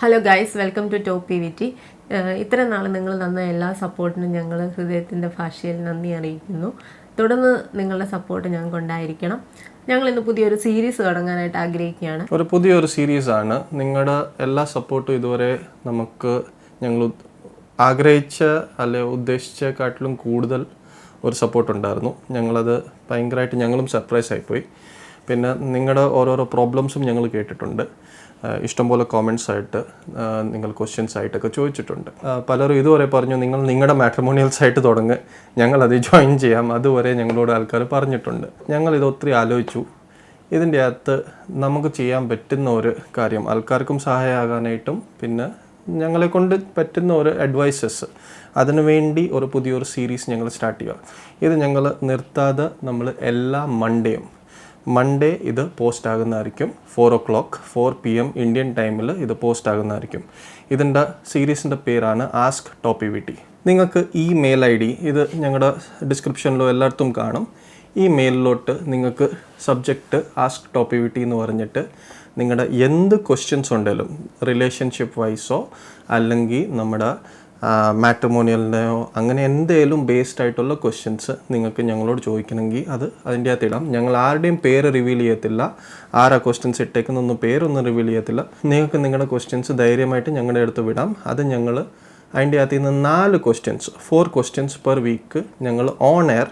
Hello guys welcome to top P V T ഇത്ര നാൾ നിങ്ങൾ തന്ന എല്ലാ സപ്പോർട്ടിനും ഞങ്ങൾ ഹൃദയത്തിന്റെ ഭാഷയിൽ നന്ദി അറിയിക്കുന്നു. തുടർന്ന് നിങ്ങളുടെ സപ്പോർട്ട് ഞങ്ങൾക്ക് ഉണ്ടായിരിക്കണം ഞങ്ങൾ ഇന്ന് പുതിയൊരു സീരീസ് തുടങ്ങാനായിട്ട് ആഗ്രഹിക്കുകയാണ്. ഒരു പുതിയൊരു സീരീസ് ആണ്. നിങ്ങളുടെ എല്ലാ സപ്പോർട്ടും ഇതുവരെ നമുക്ക് ഞങ്ങൾ ആഗ്രഹിച്ച അല്ലെ ഉദ്ദേശിച്ചേക്കാട്ടിലും കൂടുതൽ ഒരു സപ്പോർട്ട് ഉണ്ടായിരുന്നു. ഞങ്ങളത് ഭയങ്കരമായിട്ട് ഞങ്ങളും സർപ്രൈസ് ആയിപ്പോയി പിന്നെ നിങ്ങളുടെ ഓരോരോ പ്രോബ്ലംസും ഞങ്ങൾ കേട്ടിട്ടുണ്ട്. ഇഷ്ടംപോലെ കോമൻസ് ആയിട്ട് നിങ്ങൾ ക്വസ്റ്റ്യൻസ് ആയിട്ടൊക്കെ ചോദിച്ചിട്ടുണ്ട്. പലരും ഇതുവരെ പറഞ്ഞു നിങ്ങൾ നിങ്ങളുടെ മാട്രിമോണിയൽ സൈറ്റ് തുടങ്ങ്. ഞങ്ങൾ ജോയിൻ ചെയ്യാം. അതുവരെ ഞങ്ങളോട് ആൾക്കാർ പറഞ്ഞിട്ടുണ്ട്. ഞങ്ങൾ ഇത് ഒത്തിരി ആലോചിച്ചു. ഇതിന്റെ അകത്ത് നമുക്ക് ചെയ്യാൻ പറ്റുന്ന ഒരു കാര്യം ആൾക്കാർക്കും സഹായമാകാനായിട്ടും പിന്നെ ഞങ്ങളെ കൊണ്ട് പറ്റുന്ന ഒരു അഡ്വൈസസ് അതിനുവേണ്ടി ഒരു പുതിയൊരു സീരീസ് ഞങ്ങൾ സ്റ്റാർട്ട് ചെയ്യുക. ഇത് ഞങ്ങൾ നിർത്താതെ നമ്മൾ എല്ലാ മൺഡേയും മൺഡേ ഇത് post ആകുന്നതായിരിക്കും. Four o'clock four P M Indian ടൈമിൽ ഇത് പോസ്റ്റ് ആകുന്നതായിരിക്കും. ഇതിന്റെ സീരീസിന്റെ പേരാണ് ആസ്ക് ടോപ്പി ടോപ്പിവിറ്റി നിങ്ങൾക്ക് ഈ മെയിൽ ഐ ഡി ഇത് ഞങ്ങളുടെ ഡിസ്ക്രിപ്ഷനിലോ എല്ലായിടത്തും കാണും. ഈ മെയിലിലോട്ട് നിങ്ങൾക്ക് സബ്ജക്റ്റ് ആസ്ക് ടോപ്പിവിറ്റി എന്ന് പറഞ്ഞിട്ട് നിങ്ങളുടെ എന്ത് ക്വസ്റ്റ്യൻസ് ഉണ്ടെങ്കിലും റിലേഷൻഷിപ്പ് വൈസോ അല്ലെങ്കിൽ നമ്മുടെ മാട്രിമോണിയലിനെയോ അങ്ങനെ എന്തേലും ബേസ്ഡ് ആയിട്ടുള്ള ക്വസ്റ്റ്യൻസ് നിങ്ങൾക്ക് ഞങ്ങളോട് ചോദിക്കണമെങ്കിൽ അത് അതിന്റെ അകത്ത് ഇടാം. ഞങ്ങൾ ആരുടെയും പേര് റിവീൽ ചെയ്യത്തില്ല. ആരാ ക്വസ്റ്റ്യൻസ് ഇട്ടേക്കുന്നൊന്നും പേരൊന്നും റിവീൽ ചെയ്യത്തില്ല. നിങ്ങൾക്ക് നിങ്ങളുടെ ക്വസ്റ്റ്യൻസ് ധൈര്യമായിട്ട് ഞങ്ങളുടെ അടുത്ത് വിടാം. അത് ഞങ്ങൾ അതിന്റെ അകത്ത് നിന്ന് നാല് questions four questions per week ഞങ്ങൾ ഓൺ എയർ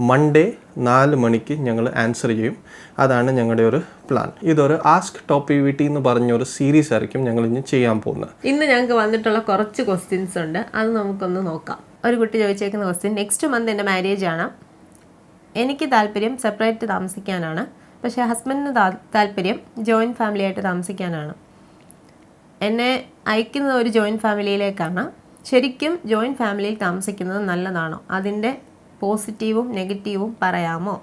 മൺഡേ നാല് മണിക്ക് ഞങ്ങൾ ആൻസർ ചെയ്യും. അതാണ് ഞങ്ങളുടെ ഒരു പ്ലാൻ ഇതൊരു ആസ്ക് ടോപ്പ് വി ടി എന്ന് പറഞ്ഞ ഒരു സീരീസ് ആയിരിക്കും ഞങ്ങൾ ഇനി ചെയ്യാൻ പോകുന്നത്. ഇന്ന് ഞങ്ങൾക്ക് വന്നിട്ടുള്ള കുറച്ച് ക്വസ്റ്റ്യൻസ് ഉണ്ട്. അത് നമുക്കൊന്ന് നോക്കാം. ഒരു കുട്ടി ചോദിച്ചേക്കുന്ന ക്വസ്റ്റ്യൻ നെക്സ്റ്റ് മന്ത് എന്റെ മാരേജ് ആണ്. എനിക്ക് താല്പര്യം സെപ്പറേറ്റ് താമസിക്കാനാണ്. പക്ഷേ ഹസ്ബൻഡിന് താല്പര്യം ജോയിന്റ് ഫാമിലി ആയിട്ട് താമസിക്കാനാണ്. എന്നെ അയക്കുന്നത് ഒരു ജോയിന്റ് ഫാമിലിയിലേക്കാണ് ശരിക്കും ജോയിന്റ് ഫാമിലിയിൽ താമസിക്കുന്നത് നല്ലതാണോ? അതിന്റെ പോസിറ്റീവും നെഗറ്റീവും പറയാമോ?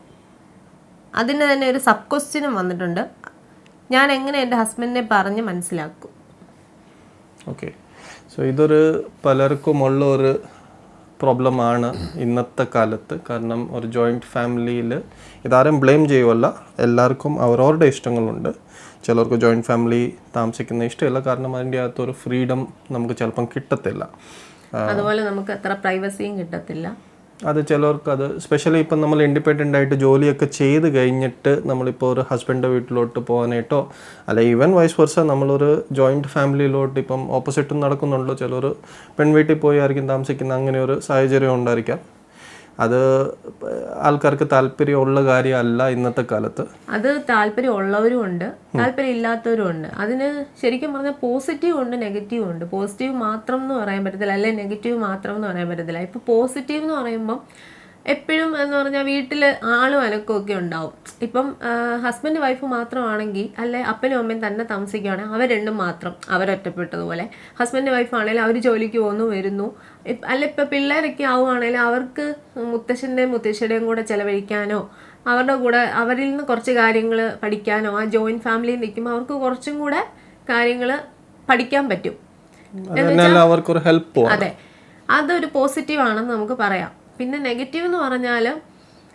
അതിന് തന്നെ ഒരു സബ് ക്വസ്റ്റ്യനും വന്നിട്ടുണ്ട്. ഞാൻ എങ്ങനെ എന്റെ ഹസ്ബൻഡിനെ പറഞ്ഞ് മനസ്സിലാക്കും? ഓക്കെ. സോ ഇതൊരു പലർക്കും ഉള്ള ഒരു പ്രോബ്ലമാണ് ഇന്നത്തെ കാലത്ത്. കാരണം ഒരു ജോയിന്റ് ഫാമിലിയിൽ ഇതാരും ബ്ലെയിം ചെയ്യുമല്ല എല്ലാവർക്കും അവരവരുടെ ഇഷ്ടങ്ങളുണ്ട്. ചിലർക്ക് ജോയിന്റ് ഫാമിലി താമസിക്കുന്ന ഇഷ്ടമില്ല. കാരണം അതിന്റെ അകത്ത് ഒരു ഫ്രീഡം നമുക്ക് ചിലപ്പം കിട്ടത്തില്ല. അതുപോലെ നമുക്ക് അത്ര പ്രൈവസിയും കിട്ടത്തില്ല. അത് ചിലർക്ക് അത് സ്പെഷ്യലി ഇപ്പം നമ്മൾ ഇൻഡിപെൻഡന്റ് ആയിട്ട് ജോലിയൊക്കെ ചെയ്ത് കഴിഞ്ഞിട്ട് നമ്മളിപ്പോൾ ഒരു ഹസ്ബൻഡിന്റെ വീട്ടിലോട്ട് പോകാനായിട്ടോ അല്ല ഈവൻ വൈസ് വർഷ നമ്മളൊരു ജോയിന്റ് ഫാമിലിയിലോട്ട് ഇപ്പം ഓപ്പോസിറ്റും നടക്കുന്നുണ്ടോ. ചിലർ പെൺവീട്ടിൽ പോയി ആയിരിക്കും താമസിക്കുന്ന അങ്ങനെ ഒരു സാഹചര്യം ഉണ്ടായിരിക്കാം. അത് ആൾക്കാർക്ക് താല്പര്യമുള്ള കാര്യമല്ല ഇന്നത്തെ കാലത്ത്. അത് താല്പര്യം ഉള്ളവരും ഉണ്ട് താല്പര്യം ഇല്ലാത്തവരും ഉണ്ട് അതിന് ശരിക്കും പറഞ്ഞാൽ പോസിറ്റീവ് ഉണ്ട് നെഗറ്റീവ് ഉണ്ട്. പോസിറ്റീവ് മാത്രം എന്ന് പറയാൻ പറ്റത്തില്ല. അല്ലെ നെഗറ്റീവ് മാത്രം എന്ന് പറയാൻ പറ്റത്തില്ല. ഇപ്പൊ പോസിറ്റീവ് എന്ന് പറയുമ്പോൾ എപ്പോഴും എന്ന് പറഞ്ഞാൽ വീട്ടിൽ ആളും അനക്കുമൊക്കെ ഉണ്ടാവും. ഇപ്പം ഹസ്ബൻഡ് വൈഫ് മാത്രമാണെങ്കിൽ അല്ലെ അപ്പനും അമ്മയും തന്നെ താമസിക്കുകയാണെങ്കിൽ അവർ രണ്ടും മാത്രം അവരൊറ്റപ്പെട്ടതുപോലെ ഹസ്ബൻഡ് വൈഫ് ആണെങ്കിലും അവർ ജോലിക്ക് പോകുന്നു വരുന്നു. അല്ലെ ഇപ്പം പിള്ളേരൊക്കെ ആവുകയാണെങ്കിൽ അവർക്ക് മുത്തശ്ശന്റെയും മുത്തശ്ശിയുടെയും കൂടെ ചിലവഴിക്കാനോ അവരുടെ കൂടെ അവരിൽ നിന്ന് കുറച്ച് കാര്യങ്ങൾ പഠിക്കാനോ ആ ജോയിന്റ് ഫാമിലിയിൽ നിൽക്കുമ്പോൾ അവർക്ക് കുറച്ചും കൂടെ കാര്യങ്ങൾ പഠിക്കാൻ പറ്റും. അതെ അതൊരു പോസിറ്റീവ് ആണെന്ന് നമുക്ക് പറയാം. പിന്നെ നെഗറ്റീവ് എന്ന് പറഞ്ഞാൽ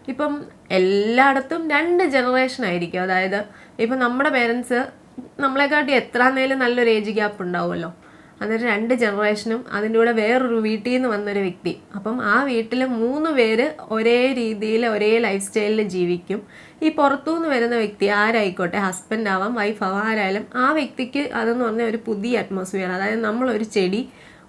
ഇപ്പം എല്ലായിടത്തും രണ്ട് ജനറേഷൻ ആയിരിക്കും. അതായത് ഇപ്പം നമ്മുടെ പേരൻസ് നമ്മളെക്കാട്ടി എത്രാന്നേലും നല്ലൊരു ഏജ് ഗ്യാപ്പ് ഉണ്ടാവുമല്ലോ. അന്നേരം രണ്ട് ജനറേഷനും അതിന്റെ കൂടെ വേറൊരു വീട്ടിൽ നിന്ന് വന്നൊരു വ്യക്തി. അപ്പം ആ വീട്ടിൽ മൂന്ന് പേര് ഒരേ രീതിയിൽ ഒരേ ലൈഫ് സ്റ്റൈലിൽ ജീവിക്കും. ഈ പുറത്തുനിന്ന് വരുന്ന വ്യക്തി ആരായിക്കോട്ടെ ഹസ്ബൻഡ് ആവാം വൈഫ് ആവാം ആരായാലും ആ വ്യക്തിക്ക് അതെന്ന് പറഞ്ഞാൽ ഒരു പുതിയ അറ്റ്മോസ്ഫിയർ അതായത് നമ്മളൊരു ചെടി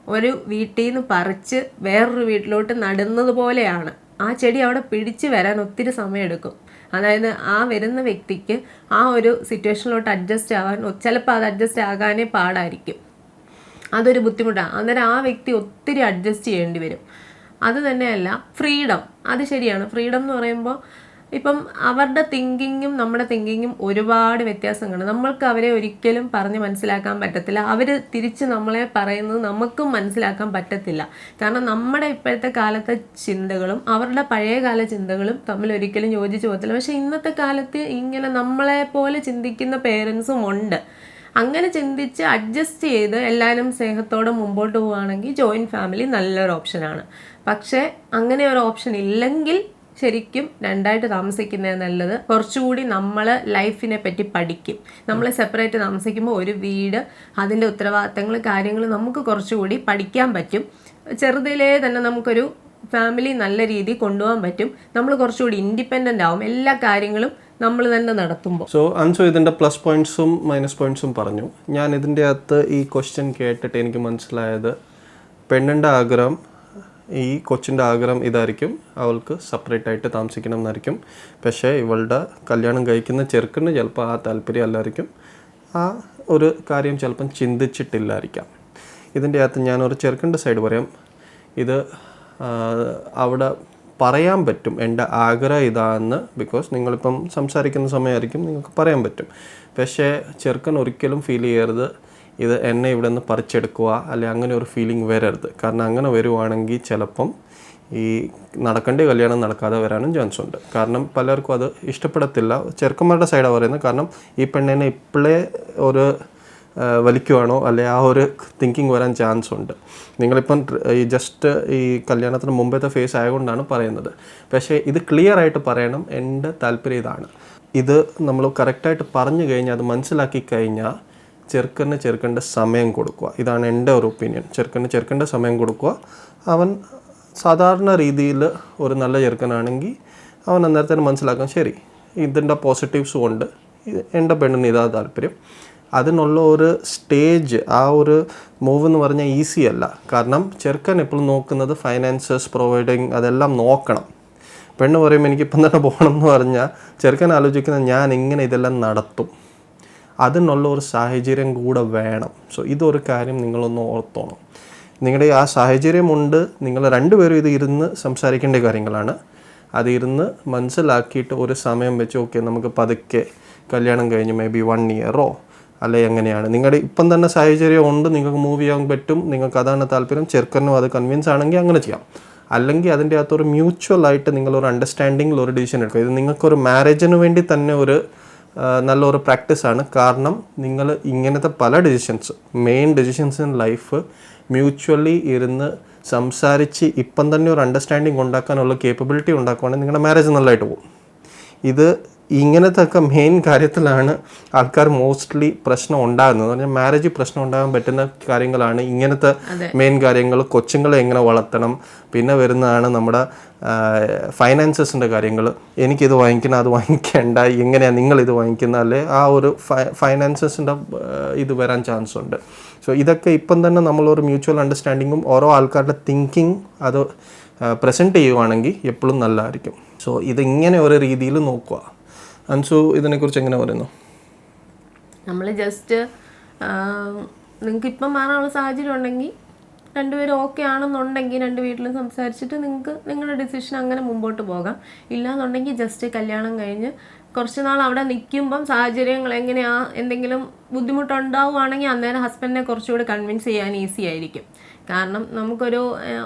ഒരു വീട്ടിൽ നിന്ന് പറിച്ച് വേറൊരു വീട്ടിലോട്ട് നടുന്നത് പോലെയാണ്. ആ ചെടി അവിടെ പിടിച്ചു വരാൻ ഒത്തിരി സമയമെടുക്കും അതായത് ആ വരുന്ന വ്യക്തിക്ക് ആ ഒരു സിറ്റുവേഷനിലോട്ട് അഡ്ജസ്റ്റ് ആവാൻ ചിലപ്പോൾ അത് അഡ്ജസ്റ്റ് ആകാനേ പാടായിരിക്കും. അതൊരു ബുദ്ധിമുട്ടാണ് അന്നേരം ആ വ്യക്തി ഒത്തിരി അഡ്ജസ്റ്റ് ചെയ്യേണ്ടി വരും. അത് തന്നെയല്ല ഫ്രീഡം. അത് ശരിയാണ്. ഫ്രീഡം എന്ന് പറയുമ്പോൾ ഇപ്പം അവരുടെ തിങ്കിങ്ങും നമ്മുടെ തിങ്കിങ്ങും ഒരുപാട് വ്യത്യാസങ്ങളുണ്ട് നമ്മൾക്ക് അവരെ ഒരിക്കലും പറഞ്ഞ് മനസ്സിലാക്കാൻ പറ്റത്തില്ല. അവർ തിരിച്ച് നമ്മളെ പറയുന്നത് നമുക്കും മനസ്സിലാക്കാൻ പറ്റത്തില്ല. കാരണം നമ്മുടെ ഇപ്പോഴത്തെ കാലത്തെ ചിന്തകളും അവരുടെ പഴയകാല ചിന്തകളും തമ്മിൽ ഒരിക്കലും യോജിച്ച് പോകത്തില്ല. പക്ഷെ ഇന്നത്തെ കാലത്ത് ഇങ്ങനെ നമ്മളെ പോലെ ചിന്തിക്കുന്ന പേരൻസും ഉണ്ട്. അങ്ങനെ ചിന്തിച്ച് അഡ്ജസ്റ്റ് ചെയ്ത് എല്ലാവരും സ്നേഹത്തോടെ മുമ്പോട്ട് പോവുകയാണെങ്കിൽ ജോയിന്റ് ഫാമിലി നല്ലൊരു ഓപ്ഷനാണ് പക്ഷേ അങ്ങനെ ഒരു ഓപ്ഷൻ ഇല്ലെങ്കിൽ ശരിക്കും രണ്ടായിട്ട് താമസിക്കുന്നത് നല്ലത് കുറച്ചുകൂടി നമ്മൾ ലൈഫിനെ പറ്റി പഠിക്കും. നമ്മൾ സെപ്പറേറ്റ് താമസിക്കുമ്പോൾ ഒരു വീട് അതിന്റെ ഉത്തരവാദിത്തങ്ങൾ കാര്യങ്ങൾ നമുക്ക് കുറച്ചുകൂടി പഠിക്കാൻ പറ്റും. ചെറുതിലേ തന്നെ നമുക്കൊരു ഫാമിലി നല്ല രീതിയിൽ കൊണ്ടുപോകാൻ പറ്റും. നമ്മൾ കുറച്ചുകൂടി ഇൻഡിപെൻഡന്റ് ആവും. എല്ലാ കാര്യങ്ങളും നമ്മൾ തന്നെ നടത്തുമ്പോൾ സോ അൻസു ഇതിന്റെ പ്ലസ് പോയിന്റ്സും മൈനസ് പോയിന്റ്സും പറഞ്ഞു. ഞാൻ ഇതിന്റെ അകത്ത് ഈ ക്വസ്റ്റ്യൻ കേട്ടിട്ട് എനിക്ക് മനസ്സിലായത് പെണ്ണിന്റെ ആഗ്രഹം ഈ കൊച്ചിന്റെ ആഗ്രഹം ഇതായിരിക്കും. അവൾക്ക് സെപ്പറേറ്റ് ആയിട്ട് താമസിക്കണം എന്നായിരിക്കും. പക്ഷേ ഇവളുടെ കല്യാണം കഴിക്കുന്ന ചെറുക്കന് ചിലപ്പോൾ ആ താല്പര്യം അല്ലായിരിക്കും ആ ഒരു കാര്യം ചിലപ്പം ചിന്തിച്ചിട്ടില്ലായിരിക്കാം. ഇതിന്റെ അകത്ത് ഞാനൊരു ചെറുക്കന്റെ സൈഡ് പറയാം. ഇത് അവിടെ പറയാൻ പറ്റും. എന്റെ ആഗ്രഹം ഇതാണെന്ന് ബിക്കോസ് നിങ്ങളിപ്പം സംസാരിക്കുന്ന സമയമായിരിക്കും നിങ്ങൾക്ക് പറയാൻ പറ്റും. പക്ഷേ ചെറുക്കൻ ഒരിക്കലും ഫീൽ ചെയ്യരുത്. ഇത് എന്നെ ഇവിടെ നിന്ന് പറിച്ചെടുക്കുക അല്ലെ അങ്ങനെ ഒരു ഫീലിംഗ് വരരുത്. കാരണം അങ്ങനെ വരുവാണെങ്കിൽ ചിലപ്പം ഈ നടക്കേണ്ട കല്യാണം നടക്കാതെ വരാനും ചാൻസ് ഉണ്ട്. കാരണം പലർക്കും അത് ഇഷ്ടപ്പെടത്തില്ല. ചെറുക്കന്മാരുടെ സൈഡാണ് പറയുന്നത്. കാരണം ഈ പെണ്ണിനെ ഇപ്പോഴേ ഒരു വലിക്കുവാണോ അല്ലെ ആ ഒരു തിങ്കിങ് വരാൻ ചാൻസ് ഉണ്ട്. നിങ്ങളിപ്പം ഈ ജസ്റ്റ് ഈ കല്യാണത്തിന് മുമ്പത്തെ ഫേസ് ആയതുകൊണ്ടാണ് പറയുന്നത്. പക്ഷേ ഇത് ക്ലിയർ ആയിട്ട് പറയണം. എന്റെ താല്പര്യം ഇതാണ്. ഇത് നമ്മൾ കറക്റ്റായിട്ട് പറഞ്ഞു കഴിഞ്ഞാൽ അത് മനസ്സിലാക്കി കഴിഞ്ഞാൽ ചെറുക്കന് ചെറുക്കന്റെ സമയം കൊടുക്കുക. ഇതാണ് എന്റെ ഒരു ഒപ്പീനിയൻ. ചെറുക്കന് ചെറുക്കന്റെ സമയം കൊടുക്കുക. അവൻ സാധാരണ രീതിയിൽ ഒരു നല്ല ചെറുക്കനാണെങ്കിൽ അവൻ അന്നേരത്തിന് മനസ്സിലാക്കാം ശരി ഇതിന്റെ പോസിറ്റീവ്സും ഉണ്ട്. എന്റെ പെണ്ണിന് ഇതാ താല്പര്യം. അതിനുള്ള ഒരു സ്റ്റേജ് ആ ഒരു മൂവ് എന്ന് പറഞ്ഞാൽ ഈസി അല്ല. കാരണം ചെറുക്കൻ എപ്പോഴും നോക്കുന്നത് ഫൈനാൻസസ് പ്രൊവൈഡിങ് അതെല്ലാം നോക്കണം. പെണ്ണ് പറയുമ്പോൾ എനിക്കിപ്പം തന്നെ പോകണം എന്ന് പറഞ്ഞാൽ ചെറുക്കൻ ആലോചിക്കുന്നത് ഞാൻ എങ്ങനെ ഇതെല്ലാം നടത്തും. അതിനുള്ള ഒരു സാഹചര്യം കൂടെ വേണം. സോ ഇതൊരു കാര്യം നിങ്ങളൊന്ന് ഓർത്തോണം. നിങ്ങളുടെ ആ സാഹചര്യമുണ്ട്. നിങ്ങൾ രണ്ടുപേരും ഇത് ഇരുന്ന് സംസാരിക്കേണ്ട കാര്യങ്ങളാണ്. അത് ഇരുന്ന് മനസ്സിലാക്കിയിട്ട് ഒരു സമയം വെച്ച് ഓക്കെ നമുക്ക് പതുക്കെ കല്യാണം കഴിഞ്ഞ് മേ ബി വൺ ഇയറോ അല്ലെ എങ്ങനെയാണ്. നിങ്ങളുടെ ഇപ്പം തന്നെ സാഹചര്യം ഉണ്ട്. നിങ്ങൾക്ക് മൂവ് ചെയ്യാൻ പറ്റും. നിങ്ങൾക്ക് അതാണ് താല്പര്യം. ചെറുക്കനും അത് കൺവിൻസ് ആണെങ്കിൽ അങ്ങനെ ചെയ്യാം. അല്ലെങ്കിൽ അതിന്റെ അകത്തൊരു മ്യൂച്വൽ ആയിട്ട് നിങ്ങളൊരു അണ്ടർസ്റ്റാൻഡിങ്ങിൽ ഒരു ഡിസിഷൻ എടുക്കുക. ഇത് നിങ്ങൾക്കൊരു മാരേജിന് വേണ്ടി തന്നെ ഒരു നല്ലൊരു പ്രാക്ടീസാണ്. കാരണം നിങ്ങൾ ഇങ്ങനത്തെ പല decisions main decisions in life mutually ഇരുന്ന് സംസാരിച്ച് ഇപ്പം തന്നെ ഒരു അണ്ടർസ്റ്റാൻഡിങ് ഉണ്ടാക്കാനുള്ള കേപ്പബിലിറ്റി ഉണ്ടാക്കുവാണെങ്കിൽ നിങ്ങളുടെ മാരേജ് നല്ലതായിട്ട് പോകും. ഇത് ഇങ്ങനത്തെ ഒക്കെ മെയിൻ കാര്യത്തിലാണ് ആൾക്കാർ മോസ്റ്റ്ലി പ്രശ്നം ഉണ്ടാകുന്നത്. പറഞ്ഞാൽ മാരേജ് പ്രശ്നം ഉണ്ടാകാൻ പറ്റുന്ന കാര്യങ്ങളാണ് ഇങ്ങനത്തെ മെയിൻ കാര്യങ്ങൾ. കൊച്ചുങ്ങളെ എങ്ങനെ വളർത്തണം? പിന്നെ വരുന്നതാണ് നമ്മുടെ ഫൈനാൻസസിന്റെ കാര്യങ്ങൾ. എനിക്കിത് വാങ്ങിക്കണം അത് വാങ്ങിക്കേണ്ട എങ്ങനെയാണ് നിങ്ങൾ ഇത് വാങ്ങിക്കുന്ന അല്ലെ ആ ഒരു ഫൈനാൻസസിന്റെ ഇത് വരാൻ ചാൻസ് ഉണ്ട്. സോ ഇതൊക്കെ ഇപ്പം തന്നെ നമ്മളൊരു മ്യൂച്വൽ അണ്ടർസ്റ്റാൻഡിങ്ങും ഓരോ ആൾക്കാരുടെ തിങ്കിങ് അത് പ്രസന്റ് ചെയ്യുവാണെങ്കിൽ എപ്പോഴും നല്ലതായിരിക്കും. സോ ഇതിങ്ങനെ ഒരു രീതിയിൽ നോക്കുക. അൻസു ഇതിനെക്കുറിച്ച് എങ്ങനെ പറയുന്നു? നമ്മൾ ജസ്റ്റ് നിങ്ങൾക്ക് ഇപ്പം മാറാനുള്ള സാഹചര്യം ഉണ്ടെങ്കിൽ രണ്ടുപേരും ഓക്കെ ആണെന്നുണ്ടെങ്കിൽ രണ്ട് വീട്ടിലും സംസാരിച്ചിട്ട് നിങ്ങൾക്ക് നിങ്ങളുടെ ഡിസിഷൻ അങ്ങനെ മുമ്പോട്ട് പോകാം. ഇല്ലാന്നുണ്ടെങ്കിൽ ജസ്റ്റ് കല്യാണം കഴിഞ്ഞ് കുറച്ച് നാൾ അവിടെ നിൽക്കുമ്പം സാഹചര്യങ്ങൾ എങ്ങനെയാ എന്തെങ്കിലും ബുദ്ധിമുട്ടുണ്ടാവുകയാണെങ്കിൽ അന്നേരം ഹസ്ബൻഡിനെ കുറച്ചുകൂടി കൺവിൻസ് ചെയ്യാൻ ഈസി ആയിരിക്കും. കാരണം നമുക്കൊരു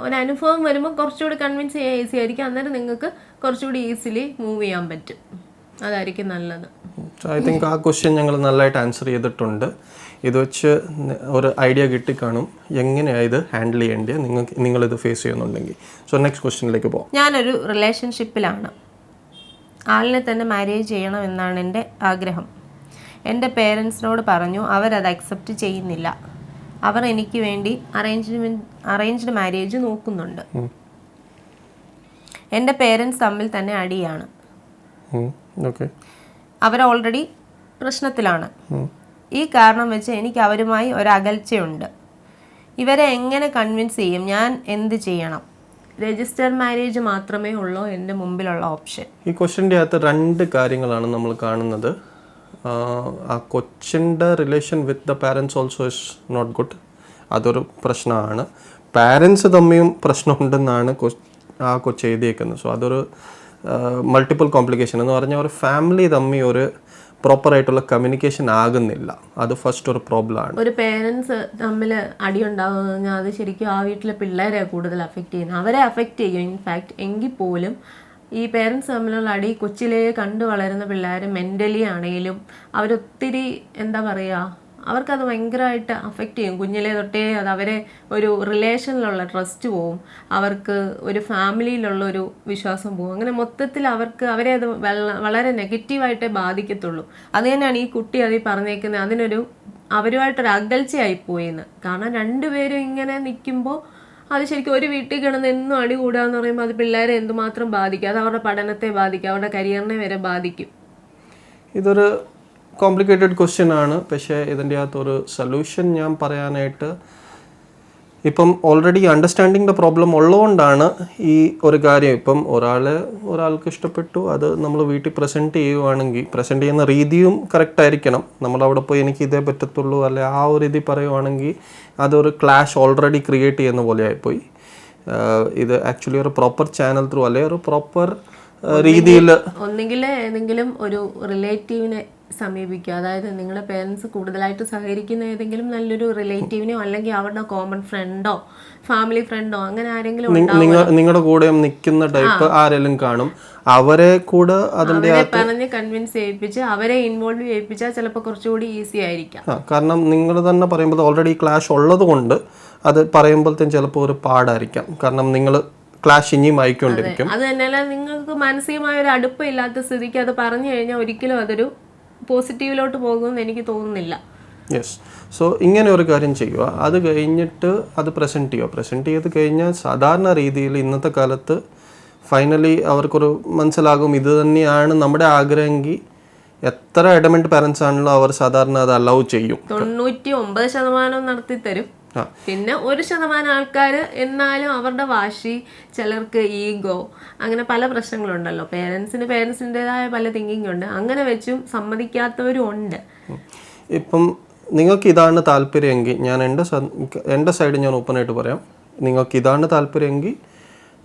ഒരു അനുഭവം വരുമ്പോൾ കുറച്ചുകൂടി കൺവിൻസ് ചെയ്യാൻ ഈസി ആയിരിക്കും. അന്നേരം നിങ്ങൾക്ക് കുറച്ചുകൂടി ഈസിലി മൂവ് ചെയ്യാൻ പറ്റും. അതായിരിക്കും നല്ലത്. ഐ തിങ്ക് ആ ക്വസ്റ്റ്യൻ ഞങ്ങൾ നല്ലതായിട്ട് ആൻസർ ചെയ്തിട്ടുണ്ട്. ഇത് വെച്ച് ഒരു ഐഡിയ കിട്ടിക്കാണും. എങ്ങനെയാണ് ഇത് ഹാൻഡിൽ ചെയ്യേണ്ടത്? നിങ്ങൾക്ക് ഇത് ഫേസ് ചെയ്യുന്നുണ്ടെങ്കിൽ. സോ നെക്സ്റ്റ് ക്വസ്റ്റ്യനിലേക്ക് പോകാം ഞാനൊരു റിലേഷൻഷിപ്പിലാണ് ആളിനെ തന്നെ മാരേജ് ചെയ്യണം എന്നാണ് എന്റെ ആഗ്രഹം. എന്റെ പേരൻസിനോട് പറഞ്ഞു അവരത് അക്സെപ്റ്റ് ചെയ്യുന്നില്ല. അവർ എനിക്ക് വേണ്ടി അറേഞ്ച്മെന്റ് അറേഞ്ച്ഡ് മാരേജ് നോക്കുന്നുണ്ട്. എന്റെ പേരൻസ് തമ്മിൽ തന്നെ അടിയാണ്. അവർ ഓൾറെഡി പ്രശ്നത്തിലാണ്. ഈ കാരണം വെച്ച് എനിക്ക് അവരുമായി ഒരു അകൽച്ചയുണ്ട് ഇവരെ എങ്ങനെ കൺവിൻസ് ചെയ്യും? ഞാൻ എന്ത് ചെയ്യണം? രജിസ്റ്റർ മാരേജ് മാത്രമേ ഉള്ളൂ എന്റെ മുമ്പിലുള്ള ഓപ്ഷൻ ഈ ക്വസ്റ്റ്യന്റെ അകത്ത് രണ്ട് കാര്യങ്ങളാണ് നമ്മൾ കാണുന്നത്. ആ കൊച്ചിന്റെ relation with the parents also is not good അതൊരു പ്രശ്നമാണ്. പാരൻസ് തമ്മിലും പ്രശ്നമുണ്ടെന്നാണ് കൊ- ആ കൊച്ച് എഴുതിയേക്കുന്നത്. സോ അതൊരു മൾട്ടിപ്പിൾ കോംപ്ലിക്കേഷൻ എന്ന് പറഞ്ഞാൽ ഒരു ഫാമിലി തമ്മിൽ ഒരു പ്രോപ്പർ ആയിട്ടുള്ള കമ്മ്യൂണിക്കേഷൻ ആകുന്നില്ല. അത് ഫസ്റ്റ് ഒരു പ്രോബ്ലം ആണ്. ഒരു പേരൻസ് തമ്മിൽ അടി ഉണ്ടാകുന്നത് പറഞ്ഞാൽ അത് ശരിക്കും ആ വീട്ടിലെ പിള്ളേരെ കൂടുതൽ അഫക്റ്റ് ചെയ്യുന്നത് അവരെ അഫക്റ്റ് ചെയ്യും. ഇൻഫാക്ട് എങ്കിൽ പോലും ഈ പേരൻസ് തമ്മിലുള്ള അടി കൊച്ചിലേ കണ്ടു വളരുന്ന പിള്ളേർ മെന്റലി ആണെങ്കിലും അവരൊത്തിരി എന്താ പറയുക അവർക്കത് ഭയങ്കരമായിട്ട് അഫക്റ്റ് ചെയ്യും. കുഞ്ഞിലെ തൊട്ടേ അത് അവരെ ഒരു റിലേഷനിലുള്ള ട്രസ്റ്റ് പോവും. അവർക്ക് ഒരു ഫാമിലിയിലുള്ള ഒരു വിശ്വാസം പോവും. അങ്ങനെ മൊത്തത്തിൽ അവർക്ക് അവരെ അത് വളരെ നെഗറ്റീവായിട്ടേ ബാധിക്കത്തുള്ളൂ. അത് തന്നെയാണ് ഈ കുട്ടി അതിൽ പറഞ്ഞേക്കുന്നത് അതിനൊരു അവരുമായിട്ടൊരു അകൽച്ചയായി പോയിന്ന്. കാരണം രണ്ടുപേരും ഇങ്ങനെ നിൽക്കുമ്പോൾ അത് ശരിക്കും ഒരു വീട്ടിൽ കിടന്ന് എന്നും അടി കൂടാന്ന് പറയുമ്പോൾ അത് പിള്ളേരെ എന്തുമാത്രം ബാധിക്കും? അത് അവരുടെ പഠനത്തെ ബാധിക്കും. അവരുടെ കരിയറിനെ വരെ ബാധിക്കും. ഇതൊരു കോംപ്ലിക്കേറ്റഡ് ക്വസ്റ്റ്യൻ ആണ്. പക്ഷേ ഇതിന്റെ അകത്തൊരു സൊല്യൂഷൻ ഞാൻ പറയാനായിട്ട് ഇപ്പം ഓൾറെഡി അണ്ടർസ്റ്റാൻഡിങ് ദ പ്രോബ്ലം ഉള്ളതുകൊണ്ടാണ് ഈ ഒരു കാര്യം. ഇപ്പം ഒരാൾ ഒരാൾക്ക് ഇഷ്ടപ്പെട്ടു അത് നമ്മൾ വീട്ടിൽ പ്രസന്റ് ചെയ്യുവാണെങ്കിൽ പ്രസന്റ് ചെയ്യുന്ന രീതിയും കറക്റ്റ് ആയിരിക്കണം. നമ്മൾ അവിടെ പോയി എനിക്ക് ഇതേ പറ്റത്തുള്ളൂ അല്ലെ ആ ഒരു രീതി പറയുവാണെങ്കിൽ അതൊരു ക്ലാഷ് ഓൾറെഡി ക്രിയേറ്റ് ചെയ്യുന്ന പോലെ ആയിപ്പോയി ഇത് ആക്ച്വലി ഒരു പ്രോപ്പർ ചാനൽ ത്രൂ അല്ലെ ഒരു പ്രോപ്പർ രീതിയിൽ ഒന്നുകിൽ ഏതെങ്കിലും ഒരു റിലേറ്റീവിനെ സമീപിക്കുക. അതായത് നിങ്ങളെ പേരൻസ് കൂടുതലായിട്ട് സഹകരിക്കുന്ന ഏതെങ്കിലും നല്ലൊരു റിലേറ്റീവിനെയോ അല്ലെങ്കിൽ അവരുടെ കോമൺ ഫ്രണ്ടോ ഫാമിലി ഫ്രണ്ടോ അങ്ങനെ ആരെങ്കിലും നിങ്ങളുടെ കൂടെ നിൽക്കുന്ന ടൈപ്പ് ആരെങ്കിലും കാണും. അവരെ കൂടെ അതിന്റെ പറഞ്ഞ് കൺവിൻസ് ചെയ്യിപ്പിച്ച് അവരെ ഇൻവോൾവ് ചെയ്യിപ്പിച്ചാൽ ചിലപ്പോൾ കുറച്ചുകൂടി ഈസി ആയിരിക്കാം. കാരണം നിങ്ങൾ തന്നെ പറയുമ്പോൾ ഓൾറെഡി ക്ലാഷ് ഉള്ളത് കൊണ്ട് അത് പറയുമ്പോഴത്തേക്കും ചിലപ്പോൾ ഒരു പാടായിരിക്കാം. കാരണം നിങ്ങൾ ക്ലാഷ് ഇനിയും ആയിക്കൊണ്ടിരിക്കും. അത് തന്നെയല്ല നിങ്ങൾക്ക് മാനസികമായ ഒരു അടുപ്പം ഇല്ലാത്ത സ്ഥിതിക്ക് അത് പറഞ്ഞു കഴിഞ്ഞാൽ ഒരിക്കലും അതൊരു പോസിറ്റീവിലോട്ട് പോകുമെന്ന് എനിക്ക് തോന്നുന്നില്ല. യെസ് സോ ഇങ്ങനെ ഒരു കാര്യം ചെയ്യുക. അത് കഴിഞ്ഞിട്ട് അത് പ്രസന്റ് ചെയ്യുക. പ്രസന്റ് ചെയ്ത് കഴിഞ്ഞാൽ സാധാരണ രീതിയിൽ ഇന്നത്തെ കാലത്ത് ഫൈനലി അവർക്കൊരു മനസ്സിലാകും ഇത് തന്നെയാണ് നമ്മുടെ ആഗ്രഹമെങ്കിൽ എത്ര എഡമെന്റ് പാരൻസ് ആണല്ലോ അവർ സാധാരണ അത് അലൗ ചെയ്യും. തൊണ്ണൂറ്റി ഒമ്പത് ശതമാനം നടത്തി തരും. പിന്നെ ഒരു ശതമാനം ആൾക്കാർ എന്നാലും അവരുടെ വാശി ചിലർക്ക് ഈഗോ അങ്ങനെ പല പ്രശ്നങ്ങളുണ്ടല്ലോ. പേരൻസിന് പേരൻസിന്റെതായ പല തിങ്കിങ് ഉണ്ട്. അങ്ങനെ വെച്ചും സമ്മതിക്കാത്തവരും ഉണ്ട്. ഇപ്പം നിങ്ങൾക്ക് ഇതാണ് താല്പര്യമെങ്കിൽ ഞാൻ എന്റെ എന്റെ സൈഡ് ഞാൻ ഓപ്പണായിട്ട് പറയാം. നിങ്ങൾക്ക് ഇതാണ് താല്പര്യമെങ്കിൽ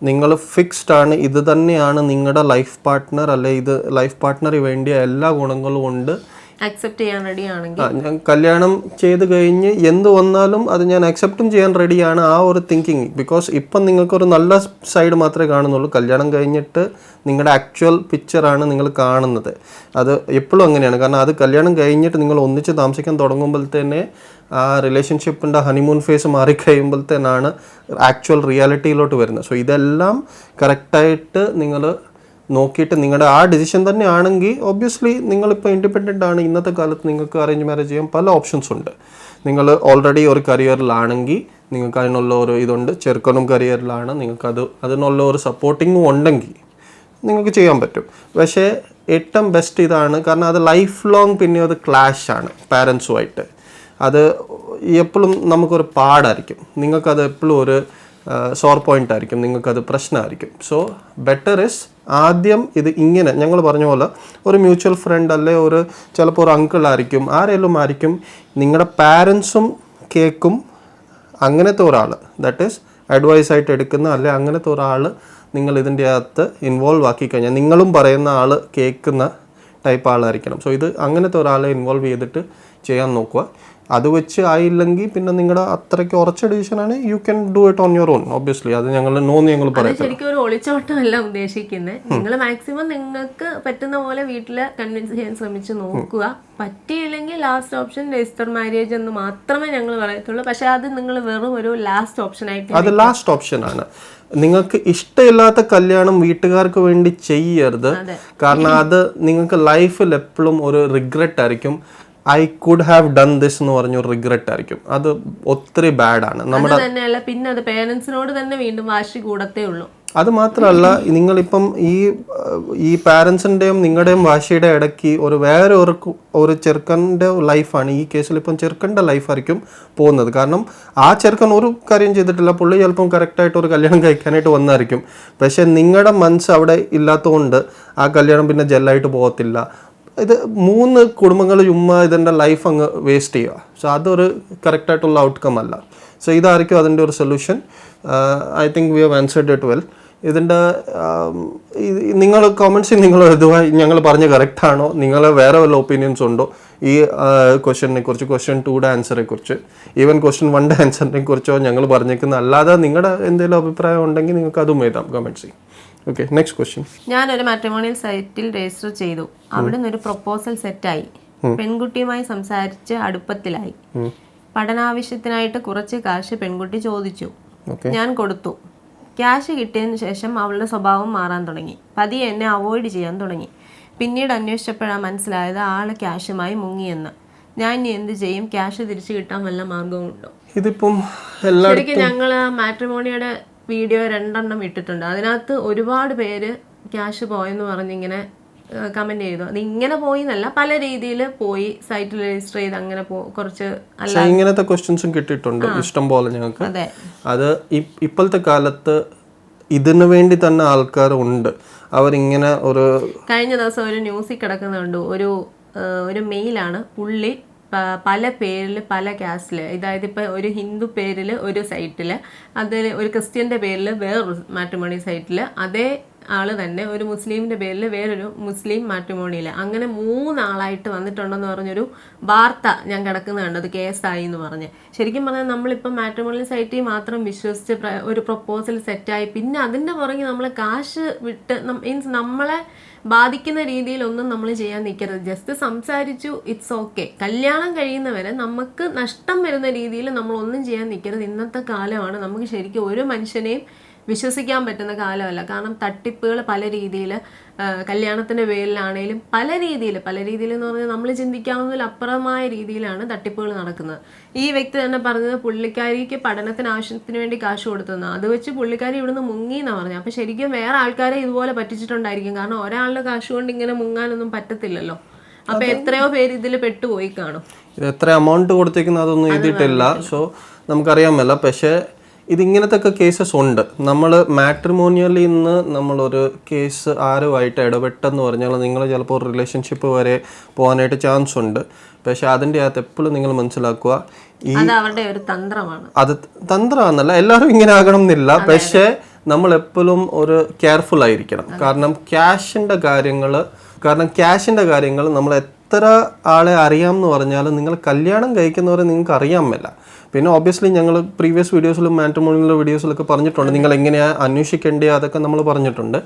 നിങ്ങൾ ഫിക്സ്ഡ് ആണ്. ഇത് തന്നെയാണ് നിങ്ങളുടെ ലൈഫ് പാർട്ട്ണർ അല്ലെ ഇത് ലൈഫ് പാർട്ട്ണർ വേണ്ടിയ എല്ലാ ഗുണങ്ങളും ഉണ്ട്. അക്സെപ്റ്റ് ചെയ്യാൻ റെഡി ആണെങ്കിൽ. ഞാൻ കല്യാണം ചെയ്ത് കഴിഞ്ഞ് എന്ത് വന്നാലും അത് ഞാൻ അക്സെപ്റ്റും ചെയ്യാൻ റെഡിയാണ് ആ ഒരു തിങ്കിങ് ബിക്കോസ് ഇപ്പം നിങ്ങൾക്കൊരു നല്ല സൈഡ് മാത്രമേ കാണുന്നുള്ളൂ. കല്യാണം കഴിഞ്ഞിട്ട് നിങ്ങളുടെ ആക്ച്വൽ പിക്ചറാണ് നിങ്ങൾ കാണുന്നത്. അത് എപ്പോഴും അങ്ങനെയാണ്. കാരണം അത് കല്യാണം കഴിഞ്ഞിട്ട് നിങ്ങൾ ഒന്നിച്ച് താമസിക്കാൻ തുടങ്ങുമ്പോൾ തന്നെ ആ റിലേഷൻഷിപ്പിന്റെ ഹണിമൂൺ ഫേസ് മാറിക്കഴിയുമ്പോഴത്തേനാണ് ആക്ച്വൽ റിയാലിറ്റിയിലോട്ട് വരുന്നത്. സോ ഇതെല്ലാം കറക്റ്റായിട്ട് നിങ്ങൾ നോക്കിയിട്ട് നിങ്ങളുടെ ആ ഡിസിഷൻ തന്നെ ആണെങ്കിൽ ഒബ്വിയസ്ലി നിങ്ങളിപ്പോൾ ഇൻഡിപെൻഡന്റ് ആണ്. ഇന്നത്തെ കാലത്ത് നിങ്ങൾക്ക് അറേഞ്ച് മാരേജ് ചെയ്യാൻ പല ഓപ്ഷൻസ് ഉണ്ട്. നിങ്ങൾ ഓൾറെഡി ഒരു കരിയറിലാണെങ്കിൽ നിങ്ങൾക്ക് അതിനുള്ള ഒരു ഇതുണ്ട്. ചെറുക്കനും കരിയറിലാണ് നിങ്ങൾക്ക് അത് അതിനുള്ള ഒരു സപ്പോർട്ടിങ്ങും ഉണ്ടെങ്കിൽ നിങ്ങൾക്ക് ചെയ്യാൻ പറ്റും. പക്ഷേ ഏറ്റവും ബെസ്റ്റ് ഇതാണ്. കാരണം അത് ലൈഫ് ലോങ് പിന്നെ അത് ക്ലാഷ് ആണ് പാരൻസുമായിട്ട് അത് എപ്പോഴും നമുക്കൊരു പാടായിരിക്കും. നിങ്ങൾക്കത് എപ്പോഴും ഒരു സോർ പോയിന്റ് ആയിരിക്കും നിങ്ങൾക്കത് പ്രശ്നമായിരിക്കും സോ ബെറ്റർ ഇസ് ആദ്യം ഇത് ഇങ്ങനെ ഞങ്ങൾ പറഞ്ഞ പോലെ ഒരു മ്യൂച്വൽ ഫ്രണ്ട് അല്ലെ ഒരു ചിലപ്പോൾ ഒരു അങ്കിൾ ആയിരിക്കും ആരെങ്കിലും ആയിരിക്കും നിങ്ങളുടെ പാരൻസും കേൾക്കും അങ്ങനത്തെ ഒരാൾ ദാറ്റ് ഈസ് അഡ്വൈസ് ആയിട്ട് എടുക്കുന്ന അല്ലെ അങ്ങനത്തെ ഒരാൾ നിങ്ങൾ ഇതിന്റെ അകത്ത് ഇൻവോൾവ് ആക്കി കഴിഞ്ഞാൽ നിങ്ങളും പറയുന്ന ആൾ കേൾക്കുന്ന ടൈപ്പ് ആളായിരിക്കണം. സോ ഇത് അങ്ങനത്തെ ഒരാളെ ഇൻവോൾവ് ചെയ്തിട്ട് ചെയ്യാൻ നോക്കുക. അത് വെച്ച് ആയില്ലെങ്കിൽ പിന്നെ നിങ്ങളുടെ അത്രയ്ക്ക് ഉറച്ച ആണ് you can do it on your own obviously അത് ഞങ്ങൾ നോന്ന് ഞങ്ങൾ പറയാം ശരിക്കും ഒരു ഒളിച്ചോട്ടമല്ല ഉദ്ദേശിക്കുന്നത് നിങ്ങൾ മാക്സിമം നിങ്ങൾക്ക് പറ്റുന്ന പോലെ വീട്ടിൽ കൺവിൻസ് ചെയ്യാൻ ശ്രമിച്ച് നോക്കുക. പറ്റിയില്ലെങ്കിൽ ലാസ്റ്റ് ഓപ്ഷൻ രജിസ്റ്റർ മാരേജ് എന്ന് മാത്രമേ ഞങ്ങൾ പറയത്തുള്ളൂ. പക്ഷെ അത് നിങ്ങൾ വെറും ഒരു ലാസ്റ്റ് ഓപ്ഷൻ ആയിട്ട് അത് ലാസ്റ്റ് ഓപ്ഷനാണ് നിങ്ങൾക്ക് ഇഷ്ടമില്ലാത്ത കല്യാണം വീട്ടുകാർക്ക് വേണ്ടി ചെയ്യരുത്. കാരണം അത് നിങ്ങൾക്ക് ലൈഫിൽ എപ്പോഴും ഒരു റിഗ്രറ്റ് ആയിരിക്കും. I could have done this എന്ന് പറഞ്ഞ ഒരു റിഗ്രറ്റ് ആയിരിക്കും. അത് ഒത്തിരി ബാഡാണ് നമ്മൾ നമ്മുടെ തന്നെയല്ല പിന്നെ അത് പേരൻസിനോട് തന്നെ വീണ്ടും വാശി കൂടത്തേ ഉള്ളൂ. അത് മാത്രമല്ല നിങ്ങളിപ്പം ഈ ഈ പാരൻസിന്റെയും നിങ്ങളുടെയും വാശിയുടെ ഇടയ്ക്ക് ഒരു വേറെ ഒരു ഒരു ചെറുക്കന്റെ ലൈഫാണ് ഈ കേസിൽ ഇപ്പം ചെറുക്കന്റെ ലൈഫായിരിക്കും പോകുന്നത്. കാരണം ആ ചെറുക്കൻ ഒരു കാര്യം ചെയ്തിട്ടില്ല പുള്ളി ചിലപ്പം കറക്റ്റായിട്ട് ഒരു കല്യാണം കഴിക്കാനായിട്ട് വന്നായിരിക്കും. പക്ഷേ നിങ്ങളുടെ മനസ്സ് അവിടെ ഇല്ലാത്തതുകൊണ്ട് ആ കല്യാണം പിന്നെ ജെല്ലായിട്ട് പോകത്തില്ല. ഇത് മൂന്ന് കുടുംബങ്ങൾ ചുമ്മാ ഇതിന്റെ ലൈഫ് അങ്ങ് വേസ്റ്റ് ചെയ്യുക. സോ അതൊരു കറക്റ്റായിട്ടുള്ള ഔട്ട്കം അല്ല. സോ ഇതായിരിക്കും അതിന്റെ ഒരു solution I think we have answered it well ഇതിന്റെ നിങ്ങൾ കോമൻസിൽ നിങ്ങൾ എഴുതുവാ ഞങ്ങൾ പറഞ്ഞ കറക്റ്റാണോ നിങ്ങൾ വേറെ വല്ല ഒപ്പീനിയൻസ് ഉണ്ടോ? ഈ ക്വസ്റ്റ്യനെ കുറിച്ച് ക്വസ്റ്റ്യൻ ടൂടെ ആൻസറെ കുറിച്ച് ഈവൻ ക്വസ്റ്റ്യൻ വണ്ടെ ആൻസറിനെ കുറിച്ചോ ഞങ്ങൾ പറഞ്ഞേക്കുന്ന അല്ലാതെ നിങ്ങളുടെ എന്തെങ്കിലും അഭിപ്രായം ഉണ്ടെങ്കിൽ നിങ്ങൾക്ക് അതും എഴുതാം കമൻസിൽ ഓക്കെ നെക്സ്റ്റ് ക്വസ്റ്റ്യൻ ഞാനൊരു മാട്രിമോണിയൽ സൈറ്റിൽ രജിസ്റ്റർ ചെയ്തു. അവിടെ നിന്ന് ഒരു പ്രൊപ്പോസൽ സെറ്റായി പെൺകുട്ടിയുമായി സംസാരിച്ച് അടുപ്പത്തിലായി. പഠനാവശ്യത്തിനായിട്ട് കുറച്ച് കാശ് പെൺകുട്ടി ചോദിച്ചു. ഞാൻ കൊടുത്തു. ക്യാഷ് കിട്ടിയതിന് ശേഷം അവളുടെ സ്വഭാവം മാറാൻ തുടങ്ങി. പതിയെ എന്നെ അവോയ്ഡ് ചെയ്യാൻ തുടങ്ങി. പിന്നീട് അന്വേഷിച്ചപ്പോഴാണ് മനസ്സിലായത് ആൾ ക്യാഷുമായി മുങ്ങിയെന്ന്. ഞാൻ ഇനി എന്ത് ചെയ്യും? ക്യാഷ് തിരിച്ചു കിട്ടാൻ വല്ല മാർഗവും ഉണ്ടോ? ഇതിപ്പം ശരിക്കും ഞങ്ങൾ മാട്രിമോണിയുടെ വീഡിയോ രണ്ടെണ്ണം ഇട്ടിട്ടുണ്ട്. അതിനകത്ത് ഒരുപാട് പേര് ക്യാഷ് പോയെന്ന് പറഞ്ഞിങ്ങനെ കമന്റ് ചെയ്തു അത് ഇങ്ങനെ പോയി എന്നല്ല പല രീതിയിൽ പോയി സൈറ്റിൽ രജിസ്റ്റർ ചെയ്ത് അങ്ങനെ കുറച്ച് ഇങ്ങനത്തെ ക്വസ്റ്റ്യൻസും കിട്ടിയിട്ടുണ്ട് ഇഷ്ടം പോലെ ഞങ്ങൾക്ക്. അതെ. ഇപ്പോഴത്തെ കാലത്ത് ഇതിനു വേണ്ടി തന്നെ ആൾക്കാർ ഉണ്ട്. അവരിങ്ങനെ ഒരു കഴിഞ്ഞ ദിവസം ഒരു ന്യൂസിൽ കിടക്കുന്നുണ്ട് ഒരു ഒരു മെയിലാണ് പുള്ളി പല പേരിൽ പല കാസ്റ്റിൽ അതായത് ഇപ്പം ഒരു ഹിന്ദു പേരിൽ ഒരു സൈറ്റിൽ അതിൽ ഒരു ക്രിസ്ത്യന്റെ പേരിൽ വേറൊരു മാട്രിമോണി സൈറ്റിൽ അതേ ആൾ തന്നെ ഒരു മുസ്ലിമിന്റെ പേരിൽ വേറൊരു മുസ്ലിം മാട്രിമോണിയിൽ അങ്ങനെ മൂന്നാളായിട്ട് വന്നിട്ടുണ്ടെന്ന് പറഞ്ഞൊരു വാർത്ത ഞാൻ കിടക്കുന്ന കണ്ടത് ആയി എന്ന് പറഞ്ഞ്. ശരിക്കും പറഞ്ഞാൽ നമ്മളിപ്പം മാട്രിമോണിയൽ സൈറ്റിൽ മാത്രം വിശ്വസിച്ച് ഒരു പ്രപ്പോസൽ സെറ്റായി. പിന്നെ അതിന്റെ പുറകെ നമ്മൾ കാശ് വിട്ട് മീൻസ് നമ്മളെ ബാധിക്കുന്ന രീതിയിൽ ഒന്നും നമ്മൾ ചെയ്യാൻ നിൽക്കരുത് ജസ്റ്റ് സംസാരിച്ചു ഇറ്റ്സ് ഓക്കെ കല്യാണം കഴിയുന്നവരെ നമുക്ക് നഷ്ടം വരുന്ന രീതിയിൽ നമ്മൾ ഒന്നും ചെയ്യാൻ നിൽക്കരുത് ഇന്നത്തെ കാലമാണ് നമുക്ക് ശരിക്കും ഒരു മനുഷ്യനെയും വിശ്വസിക്കാൻ പറ്റുന്ന കാലമല്ല. കാരണം തട്ടിപ്പുകൾ പല രീതിയിൽ കല്യാണത്തിന്റെ പേരിലാണേലും പല രീതിയിൽ പല രീതിയിൽ എന്ന് പറഞ്ഞാൽ നമ്മൾ ചിന്തിക്കാവുന്നതിൽ അപ്പുറമായ രീതിയിലാണ് തട്ടിപ്പുകൾ നടക്കുന്നത്. ഈ വ്യക്തി തന്നെ പറഞ്ഞത് പുള്ളിക്കാരിക്ക് പഠനത്തിന് ആവശ്യത്തിന് വേണ്ടി കാശ് കൊടുത്തെന്ന്. അത് വെച്ച് പുള്ളിക്കാരി ഇവിടുന്ന് മുങ്ങി എന്നാണ് പറഞ്ഞത്. അപ്പോൾ ശരിക്കും വേറെ ആൾക്കാരെ ഇതുപോലെ പറ്റിച്ചിട്ടുണ്ടായിരിക്കും. കാരണം ഒരാളുടെ കാശ് കൊണ്ട് ഇങ്ങനെ മുങ്ങാനൊന്നും പറ്റത്തില്ലല്ലോ. അപ്പോൾ എത്രയോ പേര് ഇതിൽ പെട്ടുപോയി കാണും. ഇത് എത്ര എമൗണ്ട് കൊടുത്തേക്കുന്ന അതൊന്നും എഴുതിയിട്ടില്ല. സോ നമുക്കറിയാമല്ല. പക്ഷേ ഇതിങ്ങനത്തെ ഒക്കെ കേസസ് ഉണ്ട്. നമ്മൾ മാട്രിമോണിയലിൽ നിന്ന് നമ്മളൊരു കേസ് ആരുമായിട്ട് ഇടപെട്ടെന്ന് പറഞ്ഞാൽ നിങ്ങൾ ചിലപ്പോൾ ഒരു റിലേഷൻഷിപ്പ് വരെ പോകാനായിട്ട് ചാൻസ് ഉണ്ട്. പക്ഷേ അതിന്റെ അകത്ത് എപ്പോഴും നിങ്ങൾ മനസ്സിലാക്കുക ഈ അത് ഒരു തന്ത്രമാണ്. അത് തന്ത്രമാണെന്നല്ല എല്ലാവരും ഇങ്ങനെ ആകണം എന്നില്ല. പക്ഷേ നമ്മൾ എപ്പോഴും ഒരു കെയർഫുൾ ആയിരിക്കണം. കാരണം ക്യാഷിന്റെ കാര്യങ്ങൾ കാരണം ക്യാഷിന്റെ കാര്യങ്ങൾ നമ്മൾ എത്ര ആളെ അറിയാം എന്ന് പറഞ്ഞാൽ നിങ്ങൾ കല്യാണം കഴിക്കുന്നവരെ നിങ്ങൾക്ക് അറിയാമല്ല പിന്നെ ഓബിയസ്ലി ഞങ്ങൾ പ്രീവിയസ് വീഡിയോസിലും മാട്രിമോണിയൽ വീഡിയോസിലൊക്കെ പറഞ്ഞിട്ടുണ്ട്. നിങ്ങൾ എങ്ങനെയാണ് അന്വേഷിക്കേണ്ടത് അതൊക്കെ നമ്മൾ പറഞ്ഞിട്ടുണ്ട്.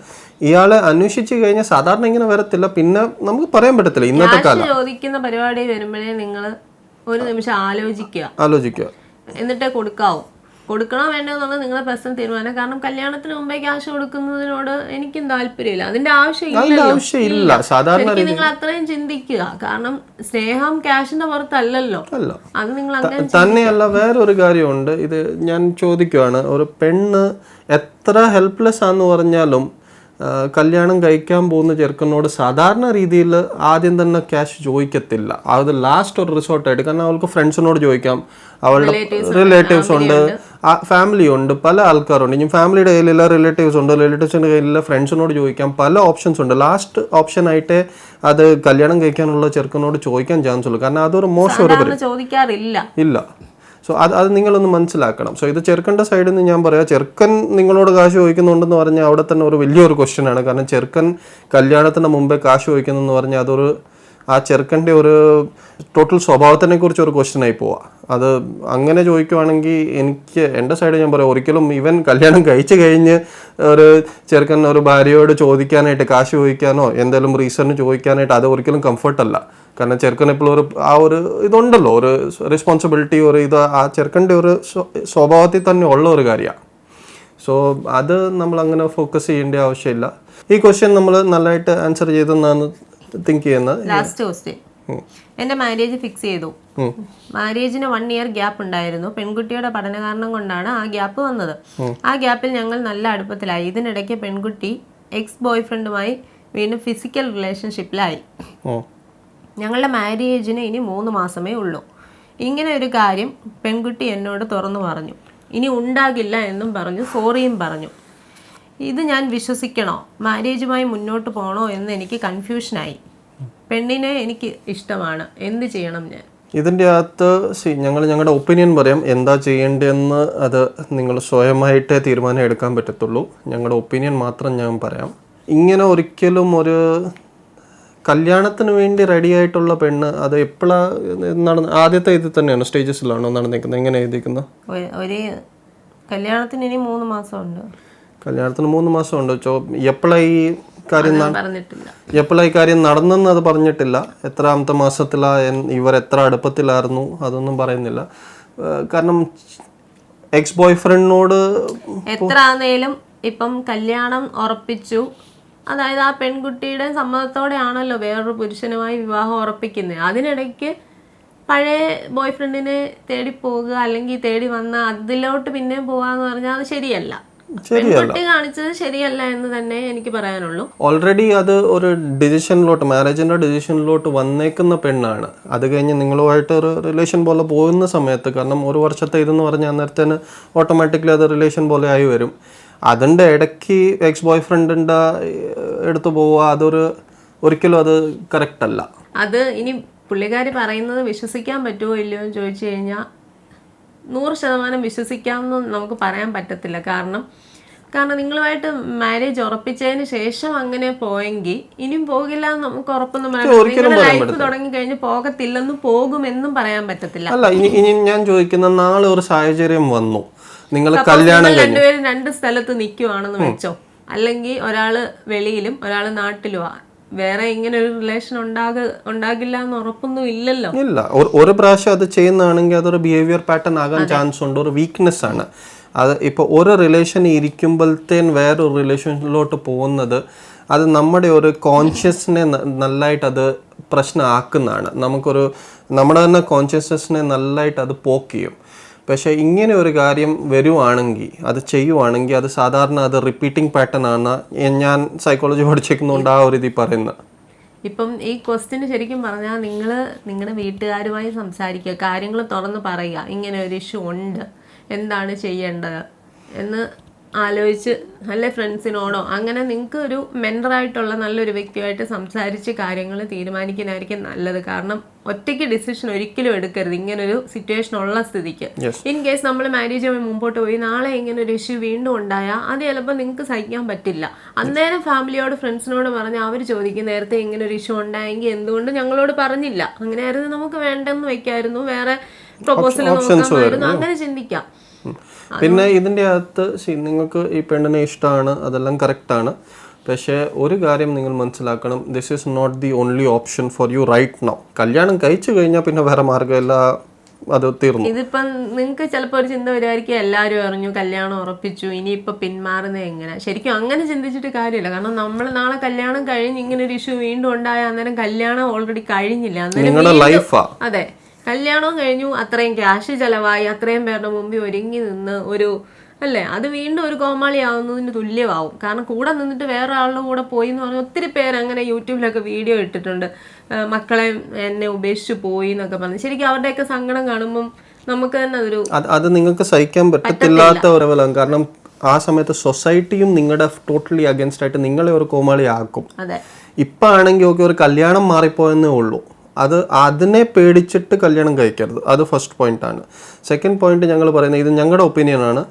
ഇയാളെ അന്വേഷിച്ച് കഴിഞ്ഞാൽ സാധാരണ ഇങ്ങനെ വരത്തില്ല. പിന്നെ നമുക്ക് പറയാൻ പറ്റത്തില്ല ഇന്നത്തെ കാലം. ചോദിക്കുന്ന പരിപാടി വരുമ്പോഴേ നിങ്ങൾ ഒരു നിമിഷം ആലോചിക്കുക. ആലോചിക്കുക. എന്നിട്ടേ കൊടുക്കാവൂ. കൊടുക്കണോ വേണ്ടോ എന്നുള്ളത് നിങ്ങളുടെ പ്രശ്നം തീരുമാനം. കാരണം കല്യാണത്തിന് മുമ്പേ ക്യാഷ് കൊടുക്കുന്നതിനോട് എനിക്കും താല്പര്യമില്ല. അതിന്റെ ആവശ്യമില്ല. സാധാരണ നിങ്ങൾ അത്രയും ചിന്തിക്കുക. കാരണം സ്നേഹം ക്യാഷിന്റെ പുറത്തല്ലല്ലോ. അത് നിങ്ങൾ തന്നെയല്ല വേറൊരു കാര്യമുണ്ട്. ഇത് ഞാൻ ചോദിക്കുവാണ്. ഒരു പെണ്ണ് എത്ര ഹെൽപ്ലെസ് ആന്ന് പറഞ്ഞാലും കല്യാണം കഴിക്കാൻ പോകുന്ന ചെറുക്കനോട് സാധാരണ രീതിയിൽ ആദ്യം തന്നെ ക്യാഷ് ചോദിക്കത്തില്ല. അത് ലാസ്റ്റ് ഒരു റിസോർട്ടായിട്ട് കാരണം അവൾക്ക് ഫ്രണ്ട്സിനോട് ചോദിക്കാം. അവളുടെ റിലേറ്റീവ്സ് ഉണ്ട് ഫാമിലി ഉണ്ട് പല ആൾക്കാരുണ്ട്. ഇനി ഫാമിലിയുടെ കയ്യിലുള്ള റിലേറ്റീവ്സ് ഉണ്ട് റിലേറ്റീവ്സിന്റെ കയ്യിലുള്ള ഫ്രണ്ട്സിനോട് ചോദിക്കാം പല ഓപ്ഷൻസ് ഉണ്ട്. ലാസ്റ്റ് ഓപ്ഷൻ ആയിട്ടേ അത് കല്യാണം കഴിക്കാനുള്ള ചെറുക്കനോട് ചോദിക്കാൻ ചാൻസ് ഉള്ളൂ. കാരണം അതൊരു മോശം ഒരു ഇല്ല. സോ അത് അത് നിങ്ങളൊന്ന് മനസ്സിലാക്കണം. സോ ഇത് ചെറുക്കന്റെ സൈഡിൽ നിന്ന് ഞാൻ പറയാം. ചെറുക്കൻ നിങ്ങളോട് കാശ് ചോദിക്കുന്നുണ്ടെന്ന് പറഞ്ഞാൽ അവിടെ തന്നെ ഒരു വലിയൊരു ക്വസ്റ്റ്യൻ ആണ്. കാരണം ചെറുക്കൻ കല്യാണത്തിന് മുമ്പേ കാശ് ചോദിക്കുന്നതെന്ന് പറഞ്ഞാൽ അതൊരു ആ ചെറുക്കന്റെ ഒരു ടോട്ടൽ സ്വഭാവത്തിനെ കുറിച്ച് ഒരു ക്വസ്റ്റ്യൻ ആയി പോവാ. അത് അങ്ങനെ ചോദിക്കുവാണെങ്കിൽ എനിക്ക് എന്റെ സൈഡ് ഞാൻ പറയാം ഒരിക്കലും ഇവൻ കല്യാണം കഴിച്ചു കഴിഞ്ഞ് ഒരു ചെറുക്കൻ ഒരു ഭാര്യയോട് ചോദിക്കാനായിട്ട് കാശ് ചോദിക്കാനോ എന്തെങ്കിലും റീസണിന് ചോദിക്കാനായിട്ട് അത് ഒരിക്കലും കംഫർട്ടല്ല കാരണം ചെറുക്കൻ എപ്പോഴും ഒരു ആ ഒരു ഇതുണ്ടല്ലോ ഒരു റെസ്പോൺസിബിലിറ്റി ഒരു ഇത് ആ ചെറുക്കന്റെ ഒരു സ്വഭാവത്തിൽ തന്നെ ഉള്ള ഒരു കാര്യമാണ് സോ അത് നമ്മൾ അങ്ങനെ ഫോക്കസ് ചെയ്യേണ്ട ആവശ്യമില്ല. ഈ ക്വസ്റ്റ്യൻ നമ്മൾ നല്ലതായിട്ട് ആൻസർ ചെയ്തെന്നാണ് തിങ്ക് ചെയ്യുന്നത്? ലാസ്റ്റ് ക്വസ്റ്റ്യൻ എന്റെ മാരേജ് ഫിക്സ് ചെയ്തു. മാരേജിന് വൺ ഇയർ ഗ്യാപ്പ് ഉണ്ടായിരുന്നു. പെൺകുട്ടിയുടെ പഠന കാരണം കൊണ്ടാണ് ആ ഗ്യാപ്പ് വന്നത്. ആ ഗ്യാപ്പിൽ ഞങ്ങൾ നല്ല അടുപ്പത്തിലായി. ഇതിനിടയ്ക്ക് പെൺകുട്ടി എക്സ് ബോയ് ഫ്രണ്ടുമായി വീണ്ടും ഫിസിക്കൽ റിലേഷൻഷിപ്പിലായി ഞങ്ങളുടെ മാരേജിന് ഇനി മൂന്ന് മാസമേ ഉള്ളൂ. ഇങ്ങനെ ഒരു കാര്യം പെൺകുട്ടി എന്നോട് തുറന്നു പറഞ്ഞു. ഇനി ഉണ്ടാകില്ല എന്നും പറഞ്ഞു സോറിയും പറഞ്ഞു. ഇത് ഞാൻ വിശ്വസിക്കണോ? മാരേജുമായി മുന്നോട്ട് പോകണോ എന്ന് എനിക്ക് കൺഫ്യൂഷനായി. പെണ്ണിനെ എനിക്ക് ഇഷ്ടമാണ്. എന്ത് ചെയ്യണം ഞാൻ? ഇതിന്റെ അകത്ത് ഞങ്ങൾ ഞങ്ങളുടെ ഒപ്പീനിയൻ പറയാം. എന്താ ചെയ്യേണ്ടതെന്ന് അത് നിങ്ങൾ സ്വയമായിട്ടേ തീരുമാനം എടുക്കാൻ പറ്റത്തുള്ളൂ. ഞങ്ങളുടെ ഒപ്പീനിയൻ മാത്രം ഞാൻ പറയാം. ഇങ്ങനെ ഒരിക്കലും ഒരു കല്യാണത്തിന് വേണ്ടി റെഡി ആയിട്ടുള്ള പെണ്ണ് അത് എപ്പോഴാണ് നടന്ന് ആദ്യത്തെ ഇത് തന്നെയാണ്. സ്റ്റേജസിലാണോ നടന്നിരിക്കുന്നത് എങ്ങനെ എഴുതിക്കുന്നത് ഒരു കല്യാണത്തിന് ഇനി മൂന്ന് മാസമുണ്ട്. കല്യാണത്തിന് മൂന്ന് മാസം ചോ എപ്പോഴാണ് ഈ കാര്യം എപ്പോഴായി ഈ കാര്യം നടന്നെന്ന് അത് പറഞ്ഞിട്ടില്ല. എത്രാമത്തെ മാസത്തിലാ ഇവർ എത്ര അടുപ്പത്തിലായിരുന്നു അതൊന്നും പറയുന്നില്ല. കാരണം എക്സ് ബോയ് ഫ്രണ്ടിനോട് എത്ര ആന്നേലും ഇപ്പം കല്യാണം ഉറപ്പിച്ചു അതായത് ആ പെൺകുട്ടിയുടെ സമ്മതത്തോടെയാണല്ലോ വേറൊരു പുരുഷനുമായി വിവാഹം ഉറപ്പിക്കുന്നത് അതിനിടയ്ക്ക് പഴയ ബോയ് ഫ്രണ്ടിനെ തേടി പോവുക അല്ലെങ്കിൽ തേടി വന്ന അതിലോട്ട് പിന്നെ പോവാന്ന് പറഞ്ഞാൽ അത് ശരിയല്ല. പെൺകുട്ടി കാണിച്ചത് ശരിയല്ല എന്ന് തന്നെ എനിക്ക് പറയാനുള്ളൂ. ഓൾറെഡി അത് ഒരു ഡിസിഷനിലോട്ട് മാരേജിന്റെ ഡിസിഷനിലോട്ട് വന്നേക്കുന്ന പെണ്ണാണ്. അത് കഴിഞ്ഞ് നിങ്ങളുമായിട്ട് ഒരു റിലേഷൻ പോലെ പോകുന്ന സമയത്ത് കാരണം ഒരു വർഷത്തെ ഇതെന്ന് പറഞ്ഞാൽ അന്നേരത്തേന് ഓട്ടോമാറ്റിക്കലി അത് റിലേഷൻ പോലെ ആയി വരും. അതിന്റെ ഇടയ്ക്ക് എക്സ് ബോയ് ഫ്രണ്ടിന്റെ എടുത്തു പോവുക അതൊരു ഒരിക്കലും അത് കറക്റ്റ് അല്ല. അത് ഇനി പുള്ളിക്കാരി പറയുന്നത് വിശ്വസിക്കാൻ പറ്റുമോ ഇല്ലയോ എന്ന് ചോദിച്ചു കഴിഞ്ഞാൽ നൂറ് ശതമാനം വിശ്വസിക്കാമെന്ന് നമുക്ക് പറയാൻ പറ്റത്തില്ല. കാരണം കാരണം നിങ്ങളുമായിട്ട് മാരേജ് ഉറപ്പിച്ചതിന് ശേഷം അങ്ങനെ പോയെങ്കിൽ ഇനിയും പോകില്ല എന്ന് നമുക്ക് ഉറപ്പൊന്നും പറ്റില്ല. ലൈഫ് തുടങ്ങി കഴിഞ്ഞ് പോകത്തില്ലെന്നും പോകുമെന്നും പറയാൻ പറ്റത്തില്ല. അല്ല ഇനി ഞാൻ ചോദിക്കുന്ന നാളെ ഒരു സാഹചര്യം വന്നു. നിങ്ങൾ കല്യാണം രണ്ടുപേരും രണ്ട് സ്ഥലത്ത് നിൽക്കുവാണെന്ന് വെച്ചോ? അല്ലെങ്കിൽ ഒരാൾ വെളിയിലും ഒരാൾ നാട്ടിലുമാ വേറെ ഇങ്ങനെ ഒരു റിലേഷൻ ഉണ്ടാക ഉണ്ടാകില്ല എന്ന് ഉറപ്പൊന്നും ഇല്ലല്ലോ. ഇല്ല. ഒരു- പ്രാവശ്യം അത് ചെയ്യുന്നതാണെങ്കിൽ അതൊരു ബിഹേവിയർ പാറ്റേൺ ആകാൻ ചാൻസ് ഉണ്ട്. ഒരു വീക്ക്നെസ് ആണ്. അത് ഇപ്പോൾ ഒരു റിലേഷൻ ഇരിക്കുമ്പോഴത്തേൻ വേറൊരു റിലേഷനിലോട്ട് പോകുന്നത് അത് നമ്മുടെ ഒരു കോൺഷ്യസിനെ നല്ലതായിട്ട് അത് പ്രശ്നമാക്കുന്നതാണ്. നമുക്കൊരു നമ്മുടെ തന്നെ കോൺഷ്യസ്നെസ്സിനെ നല്ലതായിട്ട് അത് പോക്ക് ചെയ്യും. പക്ഷേ ഇങ്ങനെ ഒരു കാര്യം വരുവാണെങ്കിൽ അത് ചെയ്യുവാണെങ്കിൽ അത് സാധാരണ അത് റിപ്പീറ്റിംഗ് പാറ്റേൺ ആണ് ഞാൻ സൈക്കോളജി പഠിച്ചേക്കുന്നതുകൊണ്ട് ആ ഒരു ഇതിൽ പറയുന്നത് ഇപ്പം ഈ ക്വസ്റ്റ്യന് ശരിക്കും പറഞ്ഞാൽ നിങ്ങൾ നിങ്ങളുടെ വീട്ടുകാരുമായി സംസാരിക്കുക കാര്യങ്ങൾ തുറന്ന് പറയുക ഇങ്ങനെ ഒരു ഇഷ്യൂ ഉണ്ട് എന്താണ് ചെയ്യേണ്ടത് എന്ന് ആലോചിച്ച് അല്ലെ ഫ്രണ്ട്സിനോടോ അങ്ങനെ നിങ്ങൾക്ക് ഒരു മെന്ററായിട്ടുള്ള നല്ലൊരു വ്യക്തിയായിട്ട് സംസാരിച്ച് കാര്യങ്ങൾ തീരുമാനിക്കുന്നതായിരിക്കും നല്ലത്. കാരണം ഒറ്റയ്ക്ക് ഡിസിഷൻ ഒരിക്കലും എടുക്കരുത്. ഇങ്ങനൊരു സിറ്റുവേഷൻ ഉള്ള സ്ഥിതിക്ക്. ഇൻ കേസ് നമ്മൾ മാരേജ് മുമ്പോട്ട് പോയി നാളെ ഇങ്ങനെ ഒരു ഇഷ്യൂ വീണ്ടും ഉണ്ടായാൽ അത് ചിലപ്പോൾ നിങ്ങൾക്ക് സഹിക്കാൻ പറ്റില്ല. അന്നേരം ഫാമിലിയോട് ഫ്രണ്ട്സിനോട് പറഞ്ഞ് അവർ ചോദിക്കും നേരത്തെ ഇങ്ങനെ ഒരു ഇഷ്യൂ ഉണ്ടായെങ്കിൽ എന്തുകൊണ്ട് ഞങ്ങളോട് പറഞ്ഞില്ല? അങ്ങനെയായിരുന്നു നമുക്ക് വേണ്ടെന്ന് വെക്കായിരുന്നു. വേറെ പ്രൊപ്പോസൽ നോക്കാമായിരുന്നു. അങ്ങനെ ചിന്തിക്കാം. പിന്നെ ഇതിന്റെ അകത്ത് നിങ്ങൾക്ക് ഈ പെണ്ണിനെ ഇഷ്ടമാണ് അതെല്ലാം കറക്റ്റാണ് പക്ഷേ ഒരു കാര്യം നിങ്ങൾ മനസ്സിലാക്കണം this is not the only option for you right now കല്യാണം കഴിച്ചു കഴിഞ്ഞാൽ പിന്നെ വേറെ മാർഗമില്ല അത് തീർന്നു. ഇതിപ്പം നിങ്ങൾക്ക് ചിലപ്പോൾ ഒരു ചിന്ത വരുമായിരിക്കും എല്ലാവരും അറിഞ്ഞു കല്യാണം ഉറപ്പിച്ചു ഇനിയിപ്പോൾ പിന്മാറുന്നത് എങ്ങനെ? ശരിക്കും അങ്ങനെ ചിന്തിച്ചിട്ട് കാര്യമില്ല. കാരണം നമ്മൾ നാളെ കല്യാണം കഴിഞ്ഞ് ഇങ്ങനെ ഒരു ഇഷ്യൂ വീണ്ടും ഉണ്ടായ അന്നേരം കല്യാണം ഓൾറെഡി കഴിഞ്ഞില്ല. അന്നേരം അതെ. കല്യാണവും കഴിഞ്ഞു അത്രയും ക്യാഷ് ചെലവായി അത്രയും പേരുടെ മുമ്പിൽ ഒരുങ്ങി നിന്ന് ഒരു അല്ലേ? അത് വീണ്ടും ഒരു കോമാളി ആവുന്നതിന് തുല്യമാവും. കാരണം കൂടെ നിന്നിട്ട് വേറെ ആളുടെ കൂടെ പോയി എന്ന് പറഞ്ഞാൽ ഒത്തിരി പേര് അങ്ങനെ യൂട്യൂബിലൊക്കെ വീഡിയോ ഇട്ടിട്ടുണ്ട്. മക്കളെ എന്നെ ഉപേക്ഷിച്ച് പോയി എന്നൊക്കെ പറഞ്ഞു. ശരിക്കും അവരുടെയൊക്കെ സങ്കടം കാണുമ്പം നമുക്ക് തന്നെ അതൊരു അത് നിങ്ങൾക്ക് സഹിക്കാൻ പറ്റത്തില്ലാത്ത ഒരു കാരണം ആ സമയത്ത് സൊസൈറ്റിയും നിങ്ങളുടെ ടോട്ടലി അഗൻസ്റ്റ് ആയിട്ട് നിങ്ങളെ ഒരു കോമാളി ആക്കും. അതെ. ഇപ്പം ആണെങ്കിൽ ഒരു കല്യാണം മാറിപ്പോയെന്നേ ഉള്ളൂ. അത് അതിനെ പേടിച്ചിട്ട് കല്യാണം കഴിക്കരുത്. അത് ഫസ്റ്റ് പോയിന്റ് ആണ്. സെക്കൻഡ് പോയിന്റ് ഞങ്ങൾ പറയുന്നത് ഇത് ഞങ്ങളുടെ ഒപ്പീനിയൻ ആണ്.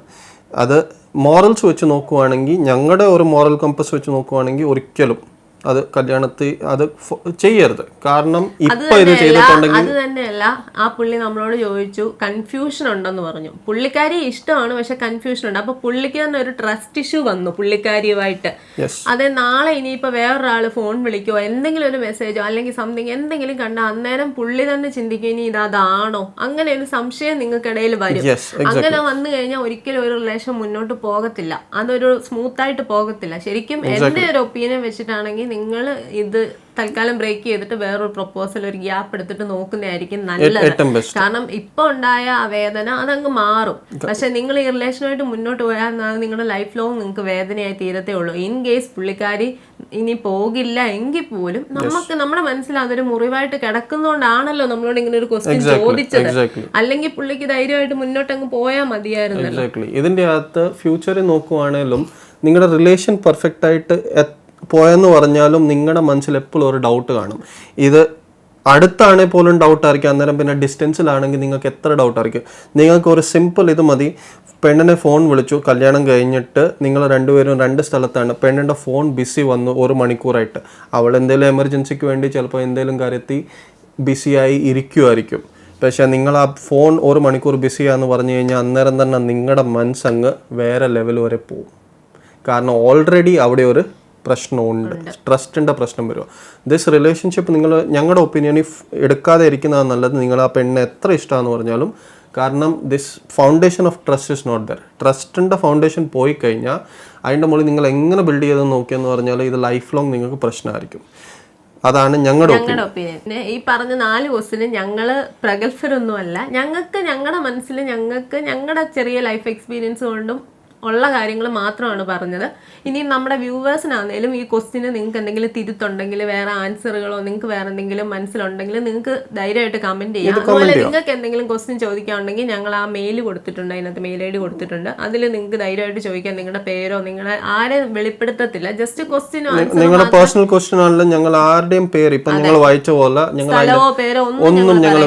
അത് മോറൽസ് വെച്ച് നോക്കുവാണെങ്കിൽ ഞങ്ങളുടെ ഒരു മോറൽ കമ്പസ് വെച്ച് നോക്കുവാണെങ്കിൽ ഒരിക്കലും അത് കല്യാണത്തിൽ അത് ചെയ്യരുത്. കാരണം ഇപ്പൊ ഇത് ചെയ്തിട്ടുണ്ടെങ്കിൽ അത് തന്നെയല്ല ആ പുള്ളി നമ്മളോട് ചോദിച്ചു കൺഫ്യൂഷൻ ഉണ്ടെന്ന് പറഞ്ഞു. പുള്ളിക്കാരി ഇഷ്ടമാണ് പക്ഷെ കൺഫ്യൂഷൻ ഉണ്ട്. അപ്പൊ പുള്ളിക്ക് തന്നെ ഒരു ട്രസ്റ്റ് ഇഷ്യൂ വന്നു പുള്ളിക്കാരിയുമായിട്ട്. അതെ നാളെ ഇനിയിപ്പോ വേറൊരാൾ ഫോൺ വിളിക്കോ എന്തെങ്കിലും ഒരു മെസ്സേജോ അല്ലെങ്കിൽ സംതിങ് എന്തെങ്കിലും കണ്ട അന്നേരം പുള്ളി തന്നെ ചിന്തിക്കും ഇനി ഇത് അതാണോ? അങ്ങനെ ഒരു സംശയം നിങ്ങൾക്കിടയിൽ വരും. അങ്ങനെ വന്നു കഴിഞ്ഞാൽ ഒരിക്കലും ഒരു റിലേഷൻ മുന്നോട്ട് പോകത്തില്ല. അതൊരു സ്മൂത്ത് ആയിട്ട് പോകത്തില്ല. ശരിക്കും എന്റെ ഒരു ഒപ്പീനിയൻ വെച്ചിട്ടാണെങ്കിൽ നിങ്ങൾ ഇത് തൽക്കാലം ബ്രേക്ക് ചെയ്തിട്ട് വേറൊരു പ്രൊപ്പോസൽ ഒരു ഗ്യാപ്പ് എടുത്തിട്ട് നോക്കുന്നതായിരിക്കും നല്ലത്. കാരണം ഇപ്പൊ ഉണ്ടായ ആ വേദന അതങ്ങ് മാറും. പക്ഷെ നിങ്ങൾ ഈ റിലേഷനുമായിട്ട് മുന്നോട്ട് പോയാൽ നിങ്ങളുടെ ലൈഫ് ലോങ് നിങ്ങൾക്ക് വേദനയായി തീരത്തേ ഉള്ളൂ. ഇൻ കേസ് പുള്ളിക്കാരി ഇനി പോകില്ല എങ്കിൽ പോലും നമുക്ക് നമ്മുടെ മനസ്സിൽ അതൊരു മുറിവായിട്ട് കിടക്കുന്നോണ്ടാണല്ലോ നമ്മളോട് ഇങ്ങനെ ഒരു ക്വസ്റ്റ്യൻ ചോദിച്ചത്. അല്ലെങ്കിൽ പുള്ളിക്ക് ധൈര്യമായിട്ട് മുന്നോട്ട് അങ്ങ് പോയാൽ മതിയായിരുന്നു ഇതിന്റെ അകത്ത് ഫ്യൂച്ചറിൽ നോക്കുവാണേലും നിങ്ങളുടെ റിലേഷൻ പെർഫെക്റ്റ് ആയിട്ട് പോയെന്ന് പറഞ്ഞാലും നിങ്ങളുടെ മനസ്സിൽ എപ്പോഴും ഒരു ഡൗട്ട് കാണും. ഇത് അടുത്താണെങ്കിൽ പോലും ഡൗട്ട് ആയിരിക്കും. അന്നേരം പിന്നെ ഡിസ്റ്റൻസിലാണെങ്കിൽ നിങ്ങൾക്ക് എത്ര ഡൗട്ട് ആയിരിക്കും? നിങ്ങൾക്ക് ഒരു സിമ്പിൾ ഇത് മതി. പെണ്ണിനെ ഫോൺ വിളിച്ചു. കല്യാണം കഴിഞ്ഞിട്ട് നിങ്ങൾ രണ്ടുപേരും രണ്ട് സ്ഥലത്താണ്. പെണ്ണിന്റെ ഫോൺ ബിസി വന്നു ഒരു മണിക്കൂറായിട്ട്. അവൾ എന്തെങ്കിലും എമർജൻസിക്ക് വേണ്ടി ചിലപ്പോൾ എന്തെങ്കിലും കാര്യത്തിൽ ബിസിയായി ഇരിക്കുമായിരിക്കും പക്ഷേ നിങ്ങൾ ആ ഫോൺ ഒരു മണിക്കൂർ ബിസിയാന്ന് പറഞ്ഞു കഴിഞ്ഞാൽ അന്നേരം തന്നെ നിങ്ങളുടെ മനസ്സങ്ങ് വേറെ ലെവൽ വരെ പോവും കാരണം ഓൾറെഡി അവിടെ ഒരു പ്രശ്നമുണ്ട്. ട്രസ്റ്റിന്റെ പ്രശ്നം വരുമോ ദിസ് റിലേഷൻഷിപ്പ് നിങ്ങൾ ഞങ്ങളുടെ ഒപ്പീനിയൻ ഇഫ് എടുക്കാതെ ഇരിക്കുന്നതാണ് നല്ലത്. നിങ്ങൾ ആ പെണ്ണ് എത്ര ഇഷ്ടമാണെന്ന് പറഞ്ഞാലും. കാരണം this foundation of trust is not there ട്രസ്റ്റിന്റെ ഫൗണ്ടേഷൻ പോയി കഴിഞ്ഞാൽ അതിന്റെ മുകളിൽ നിങ്ങൾ എങ്ങനെ ബിൽഡ് ചെയ്തെന്ന് നോക്കിയെന്ന് പറഞ്ഞാൽ ഇത് ലൈഫ് ലോങ് നിങ്ങൾക്ക് പ്രശ്നമായിരിക്കും. അതാണ് ഞങ്ങളുടെ ഞങ്ങളുടെ ഒപ്പീനിയൻ ഈ പറഞ്ഞ നാല് ക്വസ്റ്റിന് ഞങ്ങൾ പ്രഗത്ഭരൊന്നുമല്ല. ഞങ്ങൾക്ക് ഞങ്ങളുടെ മനസ്സിൽ ഞങ്ങൾക്ക് ഞങ്ങളുടെ ചെറിയ ലൈഫ് എക്സ്പീരിയൻസ് കൊണ്ടും ഉള്ള കാര്യങ്ങൾ മാത്രമാണ് പറഞ്ഞത്. ഇനി നമ്മുടെ വ്യൂവേഴ്സിനാണെങ്കിലും ഈ ക്വസ്റ്റിന് നിങ്ങൾക്ക് എന്തെങ്കിലും തിരുത്തുണ്ടെങ്കിൽ വേറെ ആൻസറുകളോ നിങ്ങൾക്ക് വേറെ എന്തെങ്കിലും മനസ്സിലുണ്ടെങ്കിൽ നിങ്ങൾക്ക് ധൈര്യമായിട്ട് കമന്റ് ചെയ്യാം. അതുപോലെ നിങ്ങൾക്ക് എന്തെങ്കിലും ക്വസ്റ്റ്യൻ ചോദിക്കാനുണ്ടെങ്കിൽ ഞങ്ങൾ ആ മെയിൽ കൊടുത്തിട്ടുണ്ട് അതിനകത്ത് മെയിൽ ഐ ഡി കൊടുത്തിട്ടുണ്ട്. അതിൽ നിങ്ങൾക്ക് ധൈര്യമായിട്ട് ചോദിക്കാം നിങ്ങളുടെ പേരോ നിങ്ങളെ ആരെ വെളിപ്പെടുത്തത്തില്ല. ജസ്റ്റ് ക്വസ്റ്റ്യനും നിങ്ങളുടെ പേഴ്സണൽ ക്വസ്റ്റ്യൻ ആണെങ്കിലും ഞങ്ങൾ ആരുടെയും പേര് ഇപ്പം ഞങ്ങൾ വായിച്ച പോലെ ഞങ്ങൾ ഒന്നും ഒന്നും ഞങ്ങൾ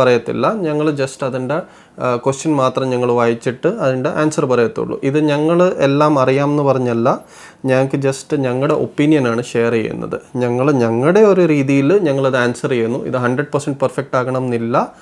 പറയത്തില്ല. ഞങ്ങൾ ജസ്റ്റ് അതിന്റെ ക്വസ്റ്റ്യൻ മാത്രം ഞങ്ങൾ വായിച്ചിട്ട് അതിന്റെ ആൻസർ പറയത്തുള്ളൂ. ഇത് ഞങ്ങൾ എല്ലാം അറിയാം എന്ന് പറഞ്ഞല്ല ഞങ്ങൾക്ക് ജസ്റ്റ് ഞങ്ങളുടെ ഒപ്പീനിയനാണ് ഷെയർ ചെയ്യുന്നത്. ഞങ്ങൾ ഞങ്ങളുടെ ഒരു രീതിയിൽ ഞങ്ങളത് ആൻസർ ചെയ്യുന്നു. ഇത് ഹൺഡ്രഡ് പെർഫെക്റ്റ് ആകണം എന്നില്ല.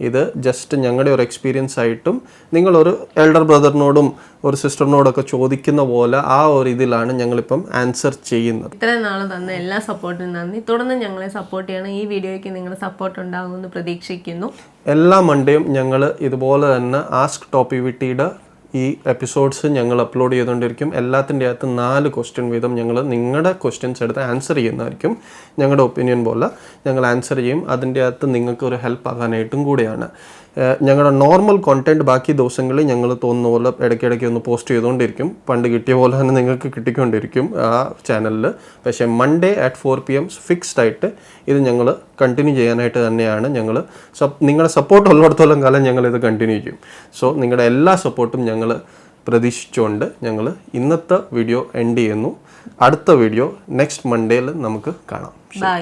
ഇത് ജസ്റ്റ് ഞങ്ങളുടെ ഒരു എക്സ്പീരിയൻസ് ആയിട്ടും നിങ്ങളൊരു എൽഡർ ബ്രദറിനോടും ഒരു സിസ്റ്ററിനോടൊക്കെ ചോദിക്കുന്ന പോലെ ആ ഒരു ഇതിലാണ് ഞങ്ങളിപ്പം ആൻസർ ചെയ്യുന്നത്. ഇത്രയും നാൾ തന്ന എല്ലാ സപ്പോർട്ടിനും നന്ദി. തുടർന്ന് ഞങ്ങളെ സപ്പോർട്ട് ചെയ്യണം. ഈ വീഡിയോയ്ക്ക് നിങ്ങൾ സപ്പോർട്ട് ഉണ്ടാകുമെന്ന് പ്രതീക്ഷിക്കുന്നു. എല്ലാ മൺഡേയും ഞങ്ങൾ ഇതുപോലെ തന്നെ ആസ്ക് ടോപ്പിവിറ്റിയുടെ ഈ എപ്പിസോഡ്സ് ഞങ്ങൾ അപ്ലോഡ് ചെയ്തുകൊണ്ടിരിക്കും. എല്ലാത്തിന്റെ അകത്ത് നാല് ക്വസ്റ്റ്യൻ വീതം ഞങ്ങൾ നിങ്ങളുടെ ക്വസ്റ്റ്യൻസ് എടുത്ത് ആൻസർ ചെയ്യുന്നതായിരിക്കും. ഞങ്ങളുടെ ഒപ്പീനിയൻ പോലെ ഞങ്ങൾ ആൻസർ ചെയ്യും. അതിന്റെ അകത്ത് നിങ്ങൾക്ക് ഒരു ഹെൽപ്പ് ആകാനായിട്ടും കൂടിയാണ്. ഞങ്ങളുടെ നോർമൽ കോണ്ടന്റ് ബാക്കി ദിവസങ്ങളിൽ ഞങ്ങൾ തോന്നുന്ന പോലെ ഇടയ്ക്കിടയ്ക്ക് ഒന്ന് പോസ്റ്റ് ചെയ്തുകൊണ്ടിരിക്കും പണ്ട് കിട്ടിയ പോലെ തന്നെ നിങ്ങൾക്ക് കിട്ടിക്കൊണ്ടിരിക്കും ആ ചാനലിൽ പക്ഷേ Monday at four P M fixed ആയിട്ട് ഇത് ഞങ്ങൾ കണ്ടിന്യൂ ചെയ്യാനായിട്ട് തന്നെയാണ് ഞങ്ങൾ നിങ്ങളുടെ സപ്പോർട്ട് ഉള്ളിടത്തോളം കാലം ഞങ്ങൾ ഇത് കണ്ടിന്യൂ ചെയ്യും. സോ നിങ്ങളുടെ എല്ലാ സപ്പോർട്ടും ഞങ്ങൾ പ്രതീക്ഷിച്ചുകൊണ്ട് ഞങ്ങൾ ഇന്നത്തെ വീഡിയോ എൻഡ് ചെയ്യുന്നു. അടുത്ത വീഡിയോ നെക്സ്റ്റ് മൺഡേയിൽ നമുക്ക് കാണാം. ബൈ